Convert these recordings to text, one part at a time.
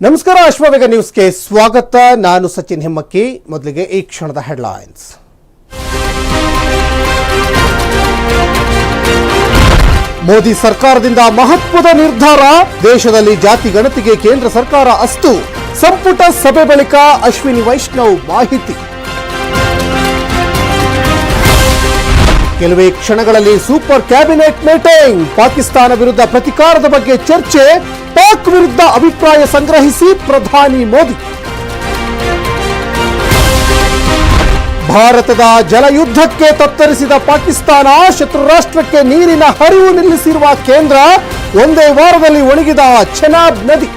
ನಮಸ್ಕಾರ ಅಶ್ವವೇಗ ನ್ಯೂಸ್ಗೆ ಸ್ವಾಗತ. ನಾನು ಸಚಿನ್ ಹೆಮ್ಮಕ್ಕಿ. ಮೊದಲಿಗೆ ಈ ಕ್ಷಣದ ಹೆಡ್ಲೈನ್ಸ್. ಮೋದಿ ಸರ್ಕಾರದಿಂದ ಮಹತ್ವದ ನಿರ್ಧಾರ? ದೇಶದಲ್ಲಿ ಜಾತಿ ಗಣತಿಗೆ ಕೇಂದ್ರ ಸರ್ಕಾರ ಅಸ್ತು. ಸಂಪುಟ ಸಭೆ ಬಳಿಕ ಅಶ್ವಿನಿ ವೈಷ್ಣವ್ ಮಾಹಿತಿ. ಕೆಲವೇ ಕ್ಷಣಗಳಲ್ಲಿ ಸೂಪರ್ ಕ್ಯಾಬಿನೆಟ್ ಮೀಟಿಂಗ್ ಪಾಕಿಸ್ತಾನ ವಿರುದ್ಧ ಪ್ರತಿಕಾರದ ಬಗ್ಗೆ ಚರ್ಚೆ, ಪಾಕ್ ವಿರುದ್ಧ ಅಭಿಪ್ರಾಯ ಸಂಗ್ರಹಿಸಿ ಪ್ರಧಾನಿ ಮೋದಿ. ಭಾರತದ ಜಲಯುದ್ಧಕ್ಕೆ ತತ್ತರಿಸಿದ ಪಾಕಿಸ್ತಾನ ಶತ್ರು ರಾಷ್ಟ್ರಕ್ಕೆ ನೀರಿನ ಹರಿವು ನಿಲ್ಲಿಸಿರುವ ಕೇಂದ್ರ ಒಂದೇ ವಾರದಲ್ಲಿ ಒಣಗಿದ ಚೆನಾಬ್ ನದಿ.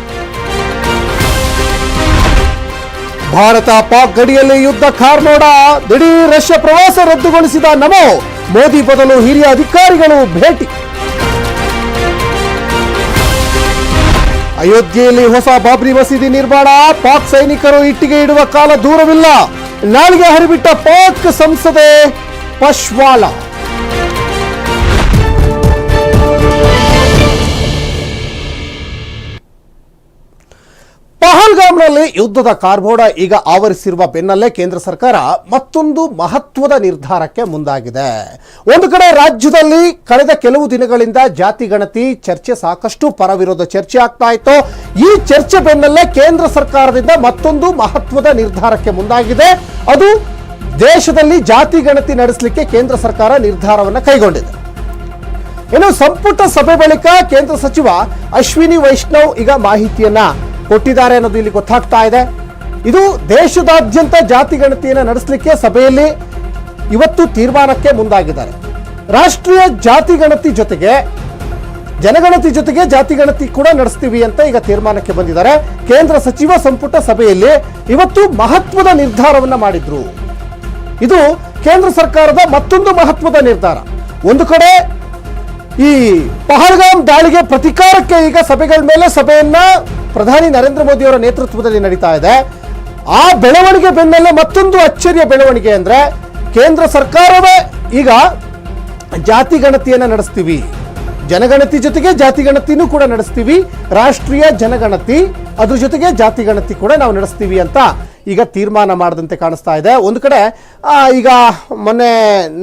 ಭಾರತ ಪಾಕ್ ಗಡಿಯಲ್ಲಿ ಯುದ್ಧ ಕಾರ್ಮೋಡ ದಿಢೀರ್ ರಷ್ಯಾ ಪ್ರವಾಸ ರದ್ದುಗೊಳಿಸಿದ ನಮೋ ಮೋದಿ ಬದಲು ಹಿರಿಯ ಅಧಿಕಾರಿಗಳು ಭೇಟಿ. ಅಯೋಧ್ಯೆಯಲ್ಲಿ ಹೊಸ ಬಾಬ್ರಿ ಮಸೀದಿ ನಿರ್ಮಾಣ, ಪಾಕ್ ಸೈನಿಕರು ಇಟ್ಟಿಗೆ ಇಡುವ ಕಾಲ ದೂರವಿಲ್ಲ. ನಾಳಿಗೆ ಹರಿಬಿಟ್ಟ ಪಾಕ್ ಸಂಸದೆ ಪಶ್ವಾಲಾ. ಪಹಲ್ಗಾಮ್ನಲ್ಲಿ ಯುದ್ಧದ ಕಾರ್ಬೋಡ ಈಗ ಆವರಿಸಿರುವ ಬೆನ್ನಲ್ಲೇ ಕೇಂದ್ರ ಸರ್ಕಾರ ಮತ್ತೊಂದು ಮಹತ್ವದ ನಿರ್ಧಾರಕ್ಕೆ ಮುಂದಾಗಿದೆ. ಒಂದು ಕಡೆ ರಾಜ್ಯದಲ್ಲಿ ಕಳೆದ ಕೆಲವು ದಿನಗಳಿಂದ ಜಾತಿ ಗಣತಿ ಚರ್ಚೆ ಸಾಕಷ್ಟು ಪರವಿರೋಧ ಚರ್ಚೆ ಆಗ್ತಾ ಇತ್ತು. ಈ ಚರ್ಚೆ ಬೆನ್ನಲ್ಲೇ ಕೇಂದ್ರ ಸರ್ಕಾರದಿಂದ ಮತ್ತೊಂದು ಮಹತ್ವದ ನಿರ್ಧಾರಕ್ಕೆ ಮುಂದಾಗಿದೆ. ಅದು ದೇಶದಲ್ಲಿ ಜಾತಿ ಗಣತಿ ನಡೆಸಲಿಕ್ಕೆ ಕೇಂದ್ರ ಸರ್ಕಾರ ನಿರ್ಧಾರವನ್ನು ಕೈಗೊಂಡಿದೆ. ಇನ್ನು ಸಂಪುಟ ಸಭೆ ಬಳಿಕ ಕೇಂದ್ರ ಸಚಿವ ಅಶ್ವಿನಿ ವೈಷ್ಣವ್ ಈಗ ಮಾಹಿತಿಯನ್ನ ಕೊಟ್ಟಿದ್ದಾರೆ ಅನ್ನೋದು ಇಲ್ಲಿ ಗೊತ್ತಾಗ್ತಾ ಇದೆ. ಇದು ದೇಶದಾದ್ಯಂತ ಜಾತಿ ಗಣತಿಯನ್ನು ನಡೆಸಲಿಕ್ಕೆ ಸಭೆಯಲ್ಲಿ ಇವತ್ತು ತೀರ್ಮಾನಕ್ಕೆ ಮುಂದಾಗಿದ್ದಾರೆ. ರಾಷ್ಟ್ರೀಯ ಜಾತಿ ಗಣತಿ ಜೊತೆಗೆ, ಜನಗಣತಿ ಜೊತೆಗೆ ಜಾತಿ ಗಣತಿ ಕೂಡ ನಡೆಸ್ತೀವಿ ಅಂತ ಈಗ ತೀರ್ಮಾನಕ್ಕೆ ಬಂದಿದ್ದಾರೆ. ಕೇಂದ್ರ ಸಚಿವ ಸಂಪುಟ ಸಭೆಯಲ್ಲಿ ಇವತ್ತು ಮಹತ್ವದ ನಿರ್ಧಾರವನ್ನ ಮಾಡಿದ್ರು. ಇದು ಕೇಂದ್ರ ಸರ್ಕಾರದ ಮತ್ತೊಂದು ಮಹತ್ವದ ನಿರ್ಧಾರ. ಒಂದು ಕಡೆ ಈ ಪಹಲ್ಗಾಮ್ ದಾಳಿಗೆ ಪ್ರತೀಕಾರಕ್ಕೆ ಈಗ ಸಭೆಗಳ ಮೇಲೆ ಸಭೆಯನ್ನ ಪ್ರಧಾನಿ ನರೇಂದ್ರ ಮೋದಿ ಅವರ ನೇತೃತ್ವದಲ್ಲಿ ನಡೀತಾ ಇದೆ. ಆ ಬೆಳವಣಿಗೆ ಬೆನ್ನಲ್ಲೇ ಮತ್ತೊಂದು ಅಚ್ಚರಿಯ ಬೆಳವಣಿಗೆ ಅಂದ್ರೆ ಕೇಂದ್ರ ಸರ್ಕಾರವೇ ಈಗ ಜಾತಿ ಗಣತಿಯನ್ನ ನಡೆಸ್ತೀವಿ. ಜನಗಣತಿ ಜೊತೆಗೆ ಜಾತಿ ಗಣತಿನೂ ಕೂಡ ನಡೆಸ್ತೀವಿ. ರಾಷ್ಟ್ರೀಯ ಜನಗಣತಿ ಅದ್ರ ಜೊತೆಗೆ ಜಾತಿ ಗಣತಿ ಕೂಡ ನಾವು ನಡೆಸ್ತೀವಿ ಅಂತ ಈಗ ತೀರ್ಮಾನ ಮಾಡದಂತೆ ಕಾಣಿಸ್ತಾ ಇದೆ. ಒಂದು ಕಡೆ ಈಗ ಮೊನ್ನೆ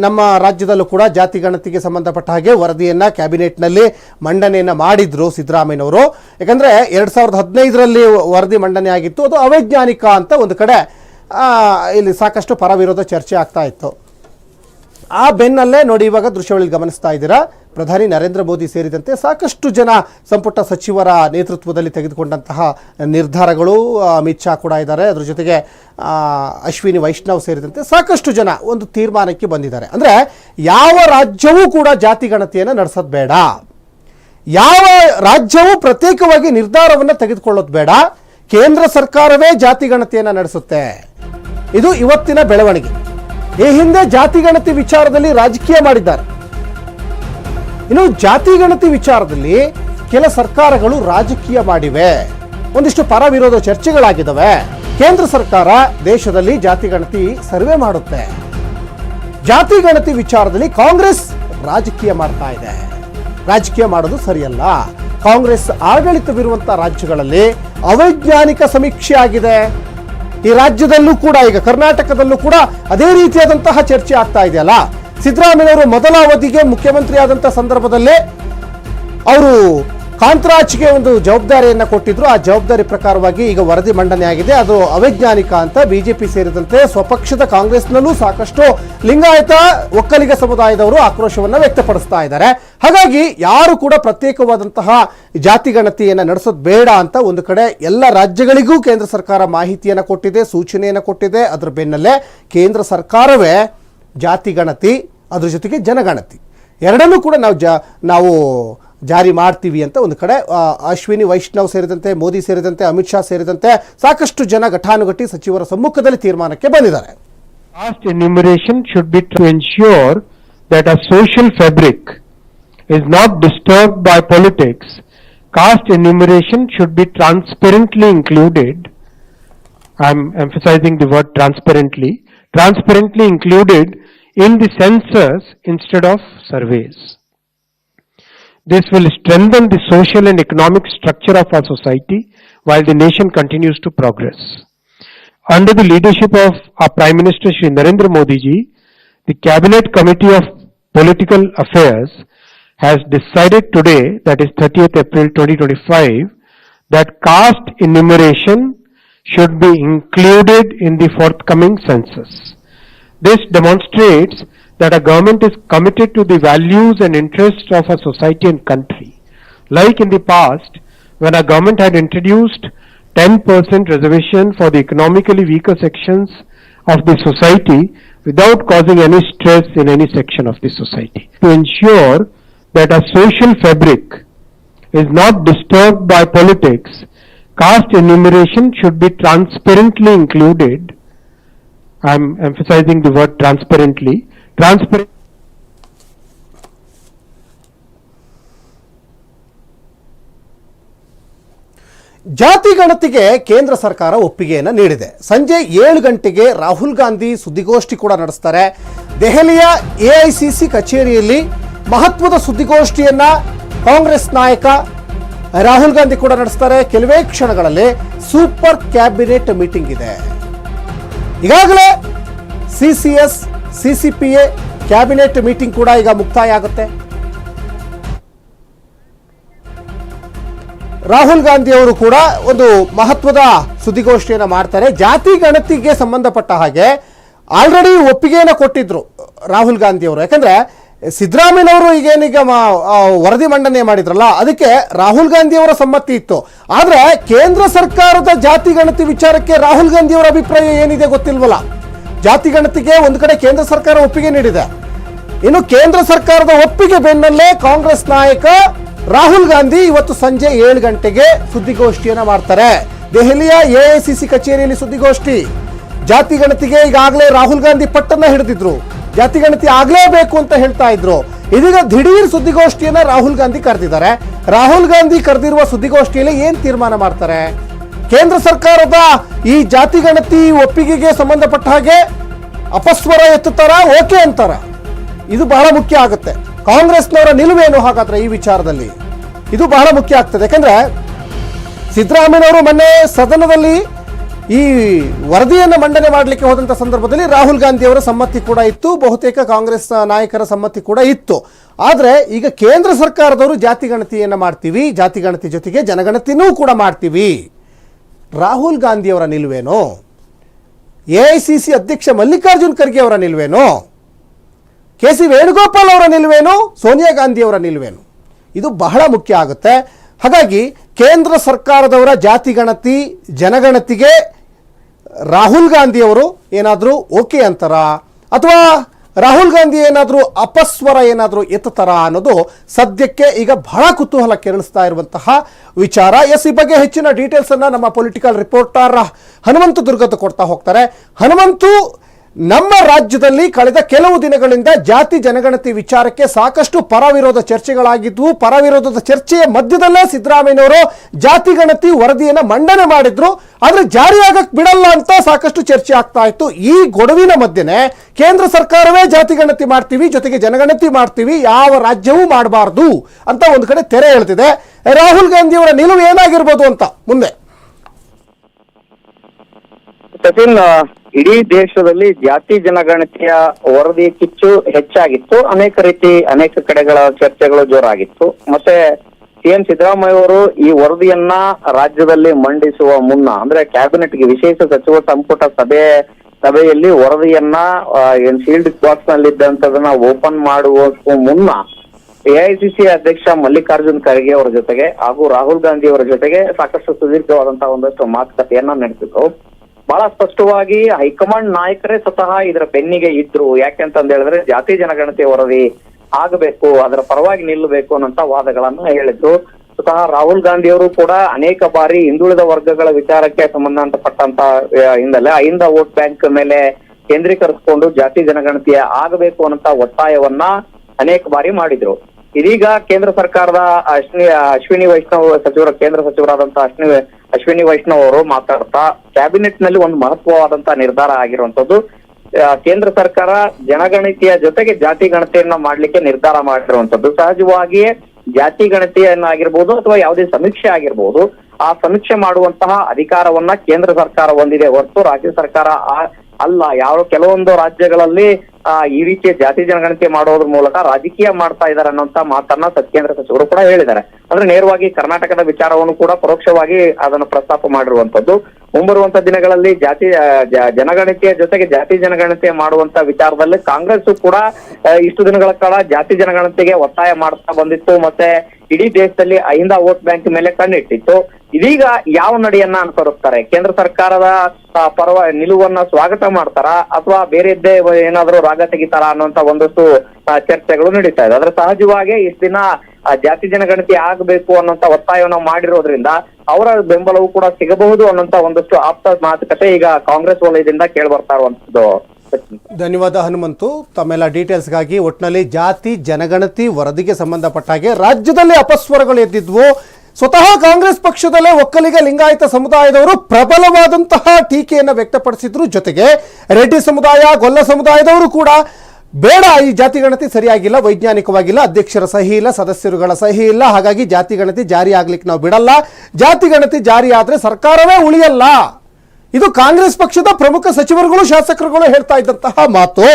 ನಮ್ಮ ರಾಜ್ಯದಲ್ಲೂ ಕೂಡ ಜಾತಿ ಗಣತಿಗೆ ಸಂಬಂಧಪಟ್ಟ ಹಾಗೆ ವರದಿಯನ್ನ ಕ್ಯಾಬಿನೆಟ್ನಲ್ಲಿ ಮಂಡನೆಯನ್ನ ಮಾಡಿದ್ರು ಸಿದ್ದರಾಮಯ್ಯನವರು. ಯಾಕಂದ್ರೆ ಎರಡ್ ಸಾವಿರದ ಹದಿನೈದರಲ್ಲಿ ವರದಿ ಮಂಡನೆ ಆಗಿತ್ತು. ಅದು ಅವೈಜ್ಞಾನಿಕ ಅಂತ ಒಂದು ಕಡೆ ಇಲ್ಲಿ ಸಾಕಷ್ಟು ಪರವಿರೋಧ ಚರ್ಚೆ ಆಗ್ತಾ ಇತ್ತು. ಆ ಬೆನ್ನಲ್ಲೇ ನೋಡಿ ಇವಾಗ ದೃಶ್ಯಗಳಲ್ಲಿ ಗಮನಿಸ್ತಾ ಇದ್ದೀರಾ, ಪ್ರಧಾನಿ ನರೇಂದ್ರ ಮೋದಿ ಸೇರಿದಂತೆ ಸಾಕಷ್ಟು ಜನ ಸಂಪುಟ ಸಚಿವರ ನೇತೃತ್ವದಲ್ಲಿ ತೆಗೆದುಕೊಂಡಂತಹ ನಿರ್ಧಾರಗಳು ಅಮಿತ್ ಶಾ ಕೂಡ ಇದ್ದಾರೆ. ಅದರ ಜೊತೆಗೆ ಅಶ್ವಿನಿ ವೈಷ್ಣವ್ ಸೇರಿದಂತೆ ಸಾಕಷ್ಟು ಜನ ಒಂದು ತೀರ್ಮಾನಕ್ಕೆ ಬಂದಿದ್ದಾರೆ. ಅಂದರೆ ಯಾವ ರಾಜ್ಯವೂ ಕೂಡ ಜಾತಿ ಗಣತಿಯನ್ನು ನಡೆಸೋದು ಬೇಡ. ಯಾವ ರಾಜ್ಯವೂ ಪ್ರತ್ಯೇಕವಾಗಿ ನಿರ್ಧಾರವನ್ನು ತೆಗೆದುಕೊಳ್ಳೋದು ಬೇಡ. ಕೇಂದ್ರ ಸರ್ಕಾರವೇ ಜಾತಿ ಗಣತಿಯನ್ನು ನಡೆಸುತ್ತೆ. ಇದು ಇವತ್ತಿನ ಬೆಳವಣಿಗೆ. ಈ ಹಿಂದೆ ಜಾತಿ ಗಣತಿ ವಿಚಾರದಲ್ಲಿ ರಾಜಕೀಯ ಮಾಡಿದ್ದಾರೆ. ಇನ್ನು ಜಾತಿ ಗಣತಿ ವಿಚಾರದಲ್ಲಿ ಕೆಲ ಸರ್ಕಾರಗಳು ರಾಜಕೀಯ ಮಾಡಿವೆ. ಒಂದಿಷ್ಟು ಪರ ವಿರೋಧ ಚರ್ಚೆಗಳಾಗಿದ್ದಾವೆ. ಕೇಂದ್ರ ಸರ್ಕಾರ ದೇಶದಲ್ಲಿ ಜಾತಿ ಗಣತಿ ಸರ್ವೆ ಮಾಡುತ್ತೆ. ಜಾತಿ ಗಣತಿ ವಿಚಾರದಲ್ಲಿ ಕಾಂಗ್ರೆಸ್ ರಾಜಕೀಯ ಮಾಡ್ತಾ ಇದೆ. ರಾಜಕೀಯ ಮಾಡೋದು ಸರಿಯಲ್ಲ. ಕಾಂಗ್ರೆಸ್ ಆಡಳಿತವಿರುವಂತಹ ರಾಜ್ಯಗಳಲ್ಲಿ ಅವೈಜ್ಞಾನಿಕ ಸಮೀಕ್ಷೆ ಆಗಿದೆ ಈ ರಾಜ್ಯದಲ್ಲೂ ಕೂಡ, ಈಗ ಕರ್ನಾಟಕದಲ್ಲೂ ಕೂಡ ಅದೇ ರೀತಿಯಾದಂತಹ ಚರ್ಚೆ ಆಗ್ತಾ ಇದೆಯಲ್ಲ ಸಿದ್ದರಾಮಯ್ಯವರು ಮೊದಲ ಅವಧಿಗೆ ಮುಖ್ಯಮಂತ್ರಿ ಆದಂತಹ ಸಂದರ್ಭದಲ್ಲೇ ಅವರು ಕಾಂತರಾಜ್ಗೆ ಒಂದು ಜವಾಬ್ದಾರಿಯನ್ನು ಕೊಟ್ಟಿದ್ರು. ಆ ಜವಾಬ್ದಾರಿ ಪ್ರಕಾರವಾಗಿ ಈಗ ವರದಿ ಮಂಡನೆ ಆಗಿದೆ. ಅದು ಅವೈಜ್ಞಾನಿಕ ಅಂತ ಬಿಜೆಪಿ ಸೇರಿದಂತೆ ಸ್ವಪಕ್ಷದ ಕಾಂಗ್ರೆಸ್ನಲ್ಲೂ ಸಾಕಷ್ಟು ಲಿಂಗಾಯತ ಒಕ್ಕಲಿಗ ಸಮುದಾಯದವರು ಆಕ್ರೋಶವನ್ನು ವ್ಯಕ್ತಪಡಿಸ್ತಾ ಇದ್ದಾರೆ. ಹಾಗಾಗಿ ಯಾರು ಕೂಡ ಪ್ರತ್ಯೇಕವಾದಂತಹ ಜಾತಿ ಗಣತಿಯನ್ನ ನಡೆಸೋದು ಬೇಡ ಅಂತ ಒಂದು ಕಡೆ ಎಲ್ಲ ರಾಜ್ಯಗಳಿಗೂ ಕೇಂದ್ರ ಸರ್ಕಾರ ಮಾಹಿತಿಯನ್ನು ಕೊಟ್ಟಿದೆ, ಸೂಚನೆಯನ್ನು ಕೊಟ್ಟಿದೆ. ಅದರ ಬೆನ್ನಲ್ಲೇ ಕೇಂದ್ರ ಸರ್ಕಾರವೇ ಜಾತಿ ಗಣತಿ ಅದ್ರ ಜೊತೆಗೆ ಜನಗಣತಿ. ಎರಡನ್ನೂ ಕೂಡ ನಾವು ಜ, ನಾವು ಜಾರಿ ಮಾಡ್ತೀವಿ ಅಂತ ಒಂದು ಕಡೆ ಅಶ್ವಿನಿ ವೈಷ್ಣವ್ ಸೇರಿದಂತೆ ಮೋದಿ ಸೇರಿದಂತೆ ಅಮಿತ್ ಶಾ ಸೇರಿದಂತೆ ಸಾಕಷ್ಟು ಜನ ಘಟಾನುಘಟಿ ಸಚಿವರ ಸಮ್ಮುಖದಲ್ಲಿ ತೀರ್ಮಾನಕ್ಕೆ ಬಂದಿದ್ದಾರೆ Caste enumeration should be to ensure that a social fabric is not disturbed by politics. Caste enumeration should be transparently included. I'm emphasizing the word transparently. Transparently included in the census instead of surveys. This will strengthen the social and economic structure of our society while the nation continues to progress. Under the leadership of our Prime Minister Shri Narendra Modi ji, the Cabinet Committee of Political Affairs has decided today, that is 30th April 2025, that caste enumeration should be included in the forthcoming census. This demonstrates that our government is committed to the values and interests of our society and country. Like in the past, when our government had introduced 10% reservation for the economically weaker sections of the society without causing any stress in any section of the society. To ensure that our social fabric is not disturbed by politics, caste enumeration should be transparently included I'm emphasizing the word transparently. Transparent. ಜಾತಿ ಗಣತಿಗೆ ಕೇಂದ್ರ ಸರ್ಕಾರ ಒಪ್ಪಿಗೆಯನ್ನು ನೀಡಿದೆ. ಸಂಜೆ ಏಳು ಗಂಟೆಗೆ ರಾಹುಲ್ ಗಾಂಧಿ ಸುದ್ದಿಗೋಷ್ಠಿ ಕೂಡ ನಡೆಸ್ತಾರೆ. ದೆಹಲಿಯ ಎಐಸಿಸಿ ಕಚೇರಿಯಲ್ಲಿ ಮಹತ್ವದ ಸುದ್ದಿಗೋಷ್ಠಿಯನ್ನ ಕಾಂಗ್ರೆಸ್ ನಾಯಕ ರಾಹುಲ್ ಗಾಂಧಿ ಕೂಡ ನಡೆಸ್ತಾರೆ. ಕೆಲವೇ ಕ್ಷಣಗಳಲ್ಲಿ ಸೂಪರ್ ಕ್ಯಾಬಿನೆಟ್ ಮೀಟಿಂಗ್ ಇದೆ. ಈಗಾಗಲೇ C C S C C P A cabinet meeting ಕೂಡ ಈಗ ಮುಕ್ತಾಯ ಆಗುತ್ತೆ. ರಾಹುಲ್ ಗಾಂಧಿ ಅವರು ಕೂಡ ಒಂದು ಮಹತ್ವದ ಸುದ್ದಿಗೋಷ್ಠಿಯನ್ನು ಮಾಡ್ತಾರೆ. ಜಾತಿ ಗಣತಿಗೆ ಸಂಬಂಧಪಟ್ಟ ಹಾಗೆ ಆಲ್ರೆಡಿ ಒಪ್ಪಿಗೆಯನ್ನು ಕೊಟ್ಟಿದ್ರು ರಾಹುಲ್ ಗಾಂಧಿ ಅವರು. ಯಾಕಂದ್ರೆ ಸಿದ್ದರಾಮಯ್ಯನವರು ಈಗೇನೀಗ ಮ- ಆ, ವರದಿ ಮಂಡನೆ ಮಾಡಿದ್ರಲ್ಲ ಅದಕ್ಕೆ ರಾಹುಲ್ ಗಾಂಧಿ ಅವರ ಸಮ್ಮತಿ ಇತ್ತು. ಆದ್ರೆ ಕೇಂದ್ರ ಸರ್ಕಾರದ ಜಾತಿ ಗಣತಿ ವಿಚಾರಕ್ಕೆ ರಾಹುಲ್ ಗಾಂಧಿ ಅವರ ಅಭಿಪ್ರಾಯ ಏನಿದೆ ಗೊತ್ತಿಲ್ವಲ್ಲ? ಜಾತಿ ಗಣತಿಗೆ ಒಂದು ಕಡೆ ಕೇಂದ್ರ ಸರ್ಕಾರ ಒಪ್ಪಿಗೆ ನೀಡಿದೆ. ಇನ್ನು ಕೇಂದ್ರ ಸರ್ಕಾರದ ಒಪ್ಪಿಗೆ ಬೆನ್ನಲ್ಲೇ ಕಾಂಗ್ರೆಸ್ ನಾಯಕ ರಾಹುಲ್ ಗಾಂಧಿ ಇವತ್ತು ಸಂಜೆ ಏಳು ಗಂಟೆಗೆ ಸುದ್ದಿಗೋಷ್ಠಿಯನ್ನು ಮಾಡ್ತಾರೆ. ದೆಹಲಿಯ ಎಐಸಿಸಿ ಕಚೇರಿಯಲ್ಲಿ ಸುದ್ದಿಗೋಷ್ಠಿ. ಜಾತಿ ಗಣತಿಗೆ ಈಗಾಗಲೇ ರಾಹುಲ್ ಗಾಂಧಿ ಪಟ್ಟನ್ನ ಹಿಡಿದಿದ್ರು. ಜಾತಿ ಗಣತಿ ಆಗ್ಲೇಬೇಕು ಅಂತ ಹೇಳ್ತಾ ಇದ್ರು. ಇದೀಗ ದಿಢೀರ್ ಸುದ್ದಿಗೋಷ್ಠಿಯನ್ನ ರಾಹುಲ್ ಗಾಂಧಿ ಕರೆದಿದ್ದಾರೆ. ರಾಹುಲ್ ಗಾಂಧಿ ಕರೆದಿರುವ ಸುದ್ದಿಗೋಷ್ಠಿಯಲ್ಲಿ ಏನ್ ತೀರ್ಮಾನ ಮಾಡ್ತಾರೆ? ಕೇಂದ್ರ ಸರ್ಕಾರದ ಈ ಜಾತಿ ಗಣತಿ ಒಪ್ಪಿಗೆಗೆ ಸಂಬಂಧಪಟ್ಟ ಹಾಗೆ ಅಪಸ್ವರ ಎತ್ತುತ್ತಾರ, ಓಕೆ ಅಂತಾರ. ಇದು ಬಹಳ ಮುಖ್ಯ ಆಗುತ್ತೆ. ಕಾಂಗ್ರೆಸ್ನವರ ನಿಲುವೇನು ಹಾಗಾದ್ರೆ ಈ ವಿಚಾರದಲ್ಲಿ? ಇದು ಬಹಳ ಮುಖ್ಯ ಆಗ್ತದೆ. ಯಾಕಂದ್ರೆ ಸಿದ್ದರಾಮಯ್ಯನವರು ಮೊನ್ನೆ ಸದನದಲ್ಲಿ ಈ ವರದಿಯನ್ನು ಮಂಡನೆ ಮಾಡಲಿಕ್ಕೆ ಹೋದಂಥ ಸಂದರ್ಭದಲ್ಲಿ ರಾಹುಲ್ ಗಾಂಧಿ ಅವರ ಸಮ್ಮತಿ ಕೂಡ ಇತ್ತು. ಬಹುತೇಕ ಕಾಂಗ್ರೆಸ್ ನಾಯಕರ ಸಮ್ಮತಿ ಕೂಡ ಇತ್ತು. ಆದರೆ ಈಗ ಕೇಂದ್ರ ಸರ್ಕಾರದವರು ಜಾತಿ ಗಣತಿಯನ್ನು ಮಾಡ್ತೀವಿ. ಜಾತಿ ಗಣತಿ ಜೊತೆಗೆ ಜನಗಣತಿನೂ ಕೂಡ ಮಾಡ್ತೀವಿ. ರಾಹುಲ್ ಗಾಂಧಿಯವರ ನಿಲುವೇನೋ? ಎ ಐ ಸಿ ಸಿ ಅಧ್ಯಕ್ಷ ಮಲ್ಲಿಕಾರ್ಜುನ್ ಖರ್ಗೆ ಅವರ ನಿಲುವೇನೋ? ಕೆ ಸಿ ವೇಣುಗೋಪಾಲ್ ಅವರ ನಿಲುವೇನು? ಸೋನಿಯಾ ಗಾಂಧಿ ಅವರ ನಿಲುವೇನು? ಇದು ಬಹಳ ಮುಖ್ಯ ಆಗುತ್ತೆ. ಹಾಗಾಗಿ ಕೇಂದ್ರ ಸರ್ಕಾರದವರ ಜಾತಿ ಗಣತಿ, ಜನಗಣತಿಗೆ ರಾಹುಲ್ ಗಾಂಧಿಯವರು ಏನಾದರೂ ಓಕೆ ಅಂತಾರ? ಅಥವಾ ರಾಹುಲ್ ಗಾಂಧಿ ಏನಾದರೂ ಅಪಸ್ವರ ಏನಾದರೂ ಎತ್ತತರ ಅನ್ನೋದು ಸದ್ಯಕ್ಕೆ ಈಗ ಬಹಳ ಕುತೂಹಲ ಕೆರಳಿಸ್ತಾ ಇರುವಂತಹ ವಿಚಾರ. ಎಸ್, ಈ ಬಗ್ಗೆ ಹೆಚ್ಚಿನ ಡೀಟೇಲ್ಸ್ ಅನ್ನ ನಮ್ಮ ಪೊಲಿಟಿಕಲ್ ರಿಪೋರ್ಟರ್ ಹನುಮಂತ ದುರ್ಗದ ಕೊಡ್ತಾ ಹೋಗ್ತಾರೆ. ಹನುಮಂತು ನಮ್ಮ ರಾಜ್ಯದಲ್ಲಿ ಕಳೆದ ಕೆಲವು ದಿನಗಳಿಂದ ಜಾತಿ ಜನಗಣತಿ ವಿಚಾರಕ್ಕೆ ಸಾಕಷ್ಟು ಪರವಿರೋಧ ಚರ್ಚೆಗಳಾಗಿದ್ವು. ಪರವಿರೋಧದ ಚರ್ಚೆಯ ಮಧ್ಯದಲ್ಲೇ ಸಿದ್ದರಾಮಯ್ಯನವರು ಜಾತಿ ಗಣತಿ ವರದಿಯನ್ನು ಮಂಡನೆ ಮಾಡಿದ್ರು. ಆದರೆ ಜಾರಿಯಾಗಕ್ಕೆ ಬಿಡಲ್ಲ ಅಂತ ಸಾಕಷ್ಟು ಚರ್ಚೆ ಆಗ್ತಾ ಇತ್ತು. ಈ ಗೊಡವಿನ ಮಧ್ಯೆನೇ ಕೇಂದ್ರ ಸರ್ಕಾರವೇ ಜಾತಿ ಗಣತಿ ಮಾಡ್ತೀವಿ, ಜೊತೆಗೆ ಜನಗಣತಿ ಮಾಡ್ತೀವಿ, ಯಾವ ರಾಜ್ಯವೂ ಮಾಡಬಾರ್ದು ಅಂತ ಒಂದು ಕಡೆ ತೆರೆ ಹೇಳ್ತಿದೆ ರಾಹುಲ್ ಗಾಂಧಿಯವರ ನಿಲುವು ಏನಾಗಿರ್ಬೋದು ಅಂತ ಮುಂದೆ. ಸಚಿನ್ ಇಡೀ ದೇಶದಲ್ಲಿ ಜಾತಿ ಜನಗಣತಿಯ ವರದಿ ಕಿಚ್ಚು ಹೆಚ್ಚಾಗಿತ್ತು. ಅನೇಕ ರೀತಿ ಅನೇಕ ಕಡೆಗಳ ಚರ್ಚೆಗಳು ಜೋರಾಗಿತ್ತು. ಮತ್ತೆ ಸಿಎಂ ಸಿದ್ದರಾಮಯ್ಯ ಅವರು ಈ ವರದಿಯನ್ನ ರಾಜ್ಯದಲ್ಲಿ ಮಂಡಿಸುವ ಮುನ್ನ, ಅಂದ್ರೆ ಕ್ಯಾಬಿನೆಟ್ಗೆ ವಿಶೇಷ ಸಚಿವ ಸಂಪುಟ ಸಭೆ, ಸಭೆಯಲ್ಲಿ ವರದಿಯನ್ನ ಏನ್ ಶೀಲ್ಡ್ ಬಾಕ್ಸ್ ನಲ್ಲಿದ್ದಂತದನ್ನ ಓಪನ್ ಮಾಡುವ ಮುನ್ನ ಎಐಸಿಸಿ ಅಧ್ಯಕ್ಷ ಮಲ್ಲಿಕಾರ್ಜುನ್ ಖರ್ಗೆ ಅವರ ಜೊತೆಗೆ ಹಾಗೂ ರಾಹುಲ್ ಗಾಂಧಿ ಅವರ ಜೊತೆಗೆ ಸಾಕಷ್ಟು ಸುದೀರ್ಘವಾದಂತಹ ಒಂದಷ್ಟು ಮಾತುಕತೆಯನ್ನ ನಡೆಸಿದ್ರು ಬಹಳ ಸ್ಪಷ್ಟವಾಗಿ ಹೈಕಮಾಂಡ್ ನಾಯಕರೇ ಸ್ವತಃ ಇದರ ಬೆನ್ನಿಗೆ ಇದ್ರು. ಯಾಕೆಂತಂದ ಹೇಳಿದ್ರೆ ಜಾತಿ ಜನಗಣತಿ ವರದಿ ಆಗಬೇಕು, ಅದರ ಪರವಾಗಿ ನಿಲ್ಲಬೇಕು ಅನ್ನೋಂತ ವಾದಗಳನ್ನ ಹೇಳಿದ್ರು. ಸ್ವತಃ ರಾಹುಲ್ ಗಾಂಧಿ ಅವರು ಕೂಡ ಅನೇಕ ಬಾರಿ ಹಿಂದುಳಿದ ವರ್ಗಗಳ ವಿಚಾರಕ್ಕೆ ಸಂಬಂಧಪಟ್ಟಂತ ಪಟ್ಟಂತ ಹಿನ್ನೆಲೆ ಅಹಿಂದ ವೋಟ್ ಬ್ಯಾಂಕ್ ಮೇಲೆ ಕೇಂದ್ರೀಕರಿಸಿಕೊಂಡು ಜಾತಿ ಜನಗಣತಿ ಆಗಬೇಕು ಅನ್ನೋಂತ ಒತ್ತಾಯವನ್ನ ಅನೇಕ ಬಾರಿ ಮಾಡಿದ್ರು. ಇದೀಗ ಕೇಂದ್ರ ಸರ್ಕಾರದ ಅಶ್ವಿನಿ ಅಶ್ವಿನಿ ವೈಷ್ಣವ್ ಸಚಿವರ, ಕೇಂದ್ರ ಸಚಿವರಾದಂತಹ ಅಶ್ವಿನಿ ಅಶ್ವಿನಿ ವೈಷ್ಣವ್ ಅವರು ಮಾತಾಡ್ತಾ ಕ್ಯಾಬಿನೆಟ್ನಲ್ಲಿ ಒಂದು ಮಹತ್ವವಾದಂತಹ ನಿರ್ಧಾರ ಆಗಿರುವಂತದ್ದು ಕೇಂದ್ರ ಸರ್ಕಾರ ಜನಗಣತಿಯ ಜೊತೆಗೆ ಜಾತಿ ಗಣತಿಯನ್ನ ಮಾಡ್ಲಿಕ್ಕೆ ನಿರ್ಧಾರ ಮಾಡಿರುವಂತದ್ದು ಸಹಜವಾಗಿಯೇ ಜಾತಿ ಗಣತಿಯನ್ನಾಗಿರ್ಬೋದು ಅಥವಾ ಯಾವುದೇ ಸಮೀಕ್ಷೆ ಆಗಿರ್ಬೋದು, ಆ ಸಮೀಕ್ಷೆ ಮಾಡುವಂತಹ ಅಧಿಕಾರವನ್ನ ಕೇಂದ್ರ ಸರ್ಕಾರ ಹೊಂದಿದೆ ಹೊರತು ರಾಜ್ಯ ಸರ್ಕಾರ ಅಲ್ಲ. ಯಾವ ಕೆಲವೊಂದು ರಾಜ್ಯಗಳಲ್ಲಿ ಈ ರೀತಿಯ ಜಾತಿ ಜನಗಣತಿ ಮಾಡೋದ್ರ ಮೂಲಕ ರಾಜಕೀಯ ಮಾಡ್ತಾ ಇದಾರೆ ಅನ್ನೋಂತ ಮಾತನ್ನ ಸತ್ಯೇಂದ್ರ ಸಚಿವರು ಕೂಡ ಹೇಳಿದ್ದಾರೆ. ಅಂದ್ರೆ ನೇರವಾಗಿ ಕರ್ನಾಟಕದ ವಿಚಾರವನ್ನು ಕೂಡ ಪರೋಕ್ಷವಾಗಿ ಅದನ್ನು ಪ್ರಸ್ತಾಪ ಮಾಡಿರುವಂತದ್ದು ಮುಂಬರುವಂತ ದಿನಗಳಲ್ಲಿ ಜಾತಿ ಜನಗಣತಿಯ ಜೊತೆಗೆ ಜಾತಿ ಜನಗಣತಿ ಮಾಡುವಂತ ವಿಚಾರದಲ್ಲಿ ಕಾಂಗ್ರೆಸ್ ಕೂಡ ಇಷ್ಟು ದಿನಗಳ ಕಾಲ ಜಾತಿ ಜನಗಣತಿಗೆ ಒತ್ತಾಯ ಮಾಡ್ತಾ ಬಂದಿತ್ತು ಮತ್ತೆ ಇಡೀ ದೇಶದಲ್ಲಿ ಅಹಿಂದ ವೋಟ್ ಬ್ಯಾಂಕ್ ಮೇಲೆ ಕಣ್ಣಿಟ್ಟಿತ್ತು. ಇದೀಗ ಯಾವ ನಡೆಯನ್ನ ಅನುಸರಿಸ್ತಾರೆ? ಕೇಂದ್ರ ಸರ್ಕಾರದ ಪರವ, ನಿಲುವನ್ನ ಸ್ವಾಗತ ಮಾಡ್ತಾರಾ? ಅಥವಾ ಬೇರೆದ್ದೇ ಏನಾದ್ರೂ ರಾಗ ತೆಗಿತಾರಾ ಅನ್ನುವಂತ ಒಂದಷ್ಟು ಚರ್ಚೆಗಳು ನಡೀತಾ ಇದೆ. ಅದ್ರ ಸಹಜವಾಗಿ ಇಷ್ಟು ದಿನ ಜಾತಿ ಜನಗಣತಿ ಆಗಬೇಕು ಅನ್ನೋಂತ ಒತ್ತಾಯವನ್ನ ಮಾಡಿರೋದ್ರಿಂದ ಅವರ ಬೆಂಬಲವೂ ಕೂಡ ಸಿಗಬಹುದು ಅನ್ನೋಂತ ಒಂದಷ್ಟು ಆಪ್ತ ಮಾತುಕತೆ ಈಗ ಕಾಂಗ್ರೆಸ್ ವಲಯದಿಂದ ಕೇಳಿ ಬರ್ತಾ ಇರುವಂತದ್ದು. ಧನ್ಯವಾದ ಹನುಮಂತು ತಮ್ಮೆಲ್ಲ ಡೀಟೇಲ್ಸ್ಗಾಗಿ ಒಟ್ಟಿನಲ್ಲಿ ಜಾತಿ, ಜನಗಣತಿ, ವರದಿಗೆ ಸಂಬಂಧಪಟ್ಟ ಹಾಗೆ ರಾಜ್ಯದಲ್ಲಿ ಅಪಸ್ವರಗಳು ಎದ್ದಿದ್ವು ಸ್ವತಃ ಕಾಂಗ್ರೆಸ್ ಪಕ್ಷದಲ್ಲೇ ಒಕ್ಕಲಿಗ ಲಿಂಗಾಯತ ಸಮುದಾಯದವರು ಪ್ರಬಲವಾದಂತಹ ಟೀಕೆಯನ್ನು ವ್ಯಕ್ತಪಡಿಸಿದ್ರು ಜೊತೆಗೆ ರೆಡ್ಡಿ ಸಮುದಾಯ, ಗೊಲ್ಲ ಸಮುದಾಯದವರು ಕೂಡ ಬೇಡ, ಈ ಜಾತಿ ಗಣತಿ ಸರಿಯಾಗಿಲ್ಲ, ವೈಜ್ಞಾನಿಕವಾಗಿಲ್ಲ, ಅಧ್ಯಕ್ಷರ ಸಹಿ ಇಲ್ಲ, ಸದಸ್ಯರುಗಳ ಸಹಿ ಇಲ್ಲ, ಹಾಗಾಗಿ ಜಾತಿ ಗಣತಿ ಜಾರಿ ಆಗ್ಲಿಕ್ಕೆ ನಾವು ಬಿಡಲ್ಲ. ಜಾತಿ ಗಣತಿ ಜಾರಿ ಆದ್ರೆ ಸರ್ಕಾರವೇ ಉಳಿಯಲ್ಲ. ಇದು ಕಾಂಗ್ರೆಸ್ ಪಕ್ಷದ ಪ್ರಮುಖ ಸಚಿವರುಗಳು, ಶಾಸಕರುಗಳು ಹೇಳ್ತಾ ಇದ್ದಂತಹ ಮಾತು.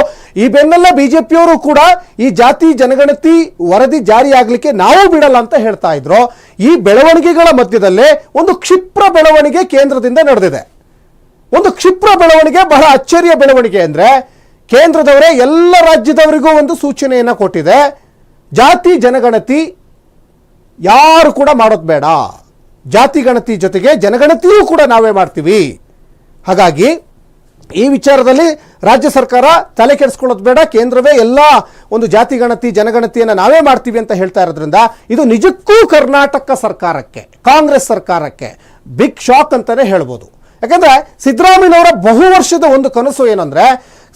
ಈ ಬೆನ್ನಲ್ಲೇ ಬಿಜೆಪಿಯವರು ಕೂಡ ಈ ಜಾತಿ ಜನಗಣತಿ ವರದಿ ಜಾರಿಯಾಗಲಿಕ್ಕೆ ನಾವು ಬಿಡಲ್ಲ ಅಂತ ಹೇಳ್ತಾ ಇದ್ರು. ಈ ಬೆಳವಣಿಗೆಗಳ ಮಧ್ಯದಲ್ಲೇ ಒಂದು ಕ್ಷಿಪ್ರ ಬೆಳವಣಿಗೆ ಕೇಂದ್ರದಿಂದ ನಡೆದಿದೆ. ಒಂದು ಕ್ಷಿಪ್ರ ಬೆಳವಣಿಗೆ ಬಹಳ ಅಚ್ಚರಿಯ ಬೆಳವಣಿಗೆ ಅಂದ್ರೆ ಕೇಂದ್ರದವರೇ ಎಲ್ಲ ರಾಜ್ಯದವರಿಗೂ ಒಂದು ಸೂಚನೆಯನ್ನು ಕೊಟ್ಟಿದೆ. ಜಾತಿ, ಜನಗಣತಿ ಯಾರು ಕೂಡ ಮಾಡೋದು ಬೇಡ. ಜಾತಿ, ಗಣತಿ ಜೊತೆಗೆ ಜನಗಣತಿಯೂ ಕೂಡ ನಾವೇ ಮಾಡ್ತೀವಿ. ಹಾಗಾಗಿ ಈ ವಿಚಾರದಲ್ಲಿ ರಾಜ್ಯ ಸರ್ಕಾರ ತಲೆ ಕೆಡಿಸ್ಕೊಳ್ಳೋದು ಬೇಡ. ಕೇಂದ್ರವೇ ಎಲ್ಲ ಒಂದು ಜಾತಿ, ಗಣತಿ, ಜನಗಣತಿಯನ್ನು ನಾವೇ ಮಾಡ್ತೀವಿ ಅಂತ ಹೇಳ್ತಾ ಇರೋದ್ರಿಂದ ಇದು ನಿಜಕ್ಕೂ ಕರ್ನಾಟಕ ಸರ್ಕಾರಕ್ಕೆ, ಕಾಂಗ್ರೆಸ್ ಸರ್ಕಾರಕ್ಕೆ ಬಿಗ್ ಶಾಕ್ ಅಂತಲೇ ಹೇಳ್ಬೋದು. ಯಾಕಂದರೆ ಸಿದ್ದರಾಮಯ್ಯನವರ ಬಹು ವರ್ಷದ ಒಂದು ಕನಸು ಏನಂದ್ರೆ